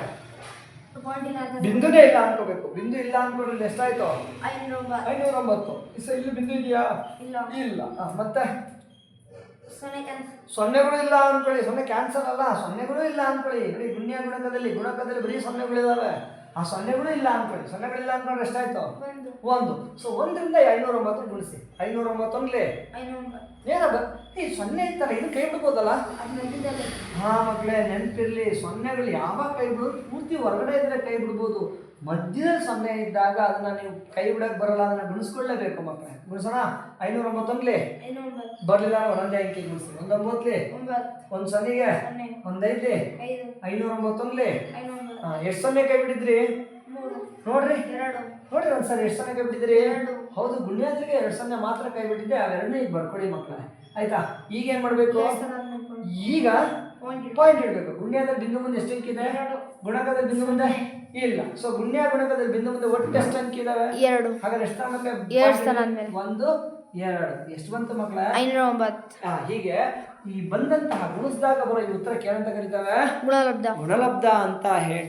ಬಿಂದುನೇ ಇಲ್ಲ ಅನ್ಕೋಬೇಕು. ಬಿಂದು ಇಲ್ಲ ಅನ್ಕೊಂಡ್ರೆ ಎಷ್ಟಾಯ್ತು ಐನೂರು ಒಂಬತ್ತು ಸೊ ಇಲ್ಲಿ ಬಿಂದು ಇದೆಯಾ? ಇಲ್ಲ. ಇಲ್ಲ. ಮತ್ತೆ? ಸೊನ್ನೆಗಳು ಇಲ್ಲ ಅನ್ಕೊಳ್ಳಿ. ಸೊನ್ನೆ ಕ್ಯಾನ್ಸಲ್ ಅಲ್ಲ. ಸೊನ್ನೆಗಳು ಇಲ್ಲ ಅನ್ಕೊಳ್ಳಿ. ಬರೀ ಗುಣ್ಯ ಗುಣಕದಲ್ಲಿ ಗುಣಕದಲ್ಲಿ ಬರೀ ಸೊನ್ನೆಗಳಿದಾವೆ ಆ ಸೊನ್ನೆಗಳು ಇಲ್ಲ ಅನ್ಕೊಳ್ಳಿ. ಸೊನ್ನೆಗಳಿಲ್ಲ ಅನ್ಕೊಂಡ್ರೆ ಎಷ್ಟಾಯ್ತು? ಒಂದು. ಸೊ ಒಂದರಿಂದ ಐನೂರ ಒಂಬತ್ತು ಗುಣಿಸಿ ಐನೂರ ಒಂಬತ್ತು ಏನದ ಈ ಸೊನ್ನೆ ಇತ್ತಲ್ಲ ಇದು ಕೈ ಬಿಡ್ಬೋದಲ್ಲ? ಹಾ ಮಕ್ಕಳೇ ನೆನಪಿರ್ಲಿ. ಸೊನ್ನೆಗಳು ಯಾವಾಗ ಕೈ ಬಿಡೋದು ಪೂರ್ತಿ ಹೊರಗಡೆ ಇದ್ರೆ ಕೈ ಬಿಡ್ಬೋದು. ಮಧ್ಯದಲ್ಲಿ ಸೊನ್ನೆ ಇದ್ದಾಗ ಅದನ್ನ ನೀವು ಕೈ ಬಿಡಕ್ಕೆ ಬರಲ್ಲ ಅದನ್ನ ಗುಣಿಸ್ಕೊಳ್ಳೇಬೇಕು ಮಕ್ಕಳೇ ಗುಣಿಸೋಣ? ಐನೂರ ಒಂಬತ್ತೊಂದ್ಲಿ ಬರ್ಲಿಲ್ಲ ಅಂದ್ರೆ ಒಂದೇ ಅಂಕಿ ಗುಣಿಸಿ. ಒಂದೊಂಬತ್ತು ಒಂಬತ್ತು. ಒಂದ್ ಸೊನ್ನೆಗೆ? ಸೊನ್ನೆ. ಒಂದೈದ್ಲಿ? ಐನೂರ ಒಂಬತ್ತೊಂದ್ಲಿ ಎಷ್ಟು ಸೊನ್ನೆ ಕೈ ಬಿಟ್ಟಿದ್ರಿ ನೋಡ್ರಿ. ಎರಡು. ನೋಡ್ರಿ ಒಂದ್ಸರಿ ಎಷ್ಟು ಸೊನ್ನೆ ಕೈ ಬಿಟ್ಟಿದ್ರಿ ಎರಡು. ಹೌದು ಗುಣ್ಯಾದ್ರಿಗೆ ಎರಡು ಸೊನ್ನೆ ಮಾತ್ರ ಕೈ ಬಿಟ್ಟಿದ್ದೆ ಅವೆರಡನ್ನೂ ಈಗ ಬರ್ಕೊಳ್ಳಿ ಮಕ್ಕಳೇ. ಆಯ್ತಾ? ಈಗ ಏನ್ ಮಾಡ್ಬೇಕು? ಈಗ ಪಾಯಿಂಟ್ ಇಡಬೇಕು. ಗುಣ್ಯಾದ ಬಿಂದು ಮುಂದೆ ಎಷ್ಟು ಅಂಕಿದೆ? ಗುಣಕದ ಬಿಂದು ಮುಂದೆ? ಇಲ್ಲ. ಸೊ ಗುಣ್ಯ ಗುಣಕದ ಬಿಂದು ಮುಂದೆ ಒಟ್ಟು ಎಷ್ಟು ಅಂಕಿ ಇದಾವೆ? ಎರಡು. ಹಾಗಾದ್ರೆ ಎಷ್ಟು ಸ್ಥಾನ ಒಂದು ಎರಡು. ಎಷ್ಟು ಬಂತು ಮಕ್ಕಳ? ಐನೂರ ಒಂಬತ್ತು. ಹೀಗೆ ಈ ಬಂದಂತಹ ಗುಣಿಸಿದಾಗ ಬರೋ ಈ ಉತ್ತರ ಕೇಳಂತ ಕರೀತಾವೆ? ಗುಣಲಬ್ಧ. ಗುಣಲಬ್ಧ ಅಂತ ಹೇಳಿ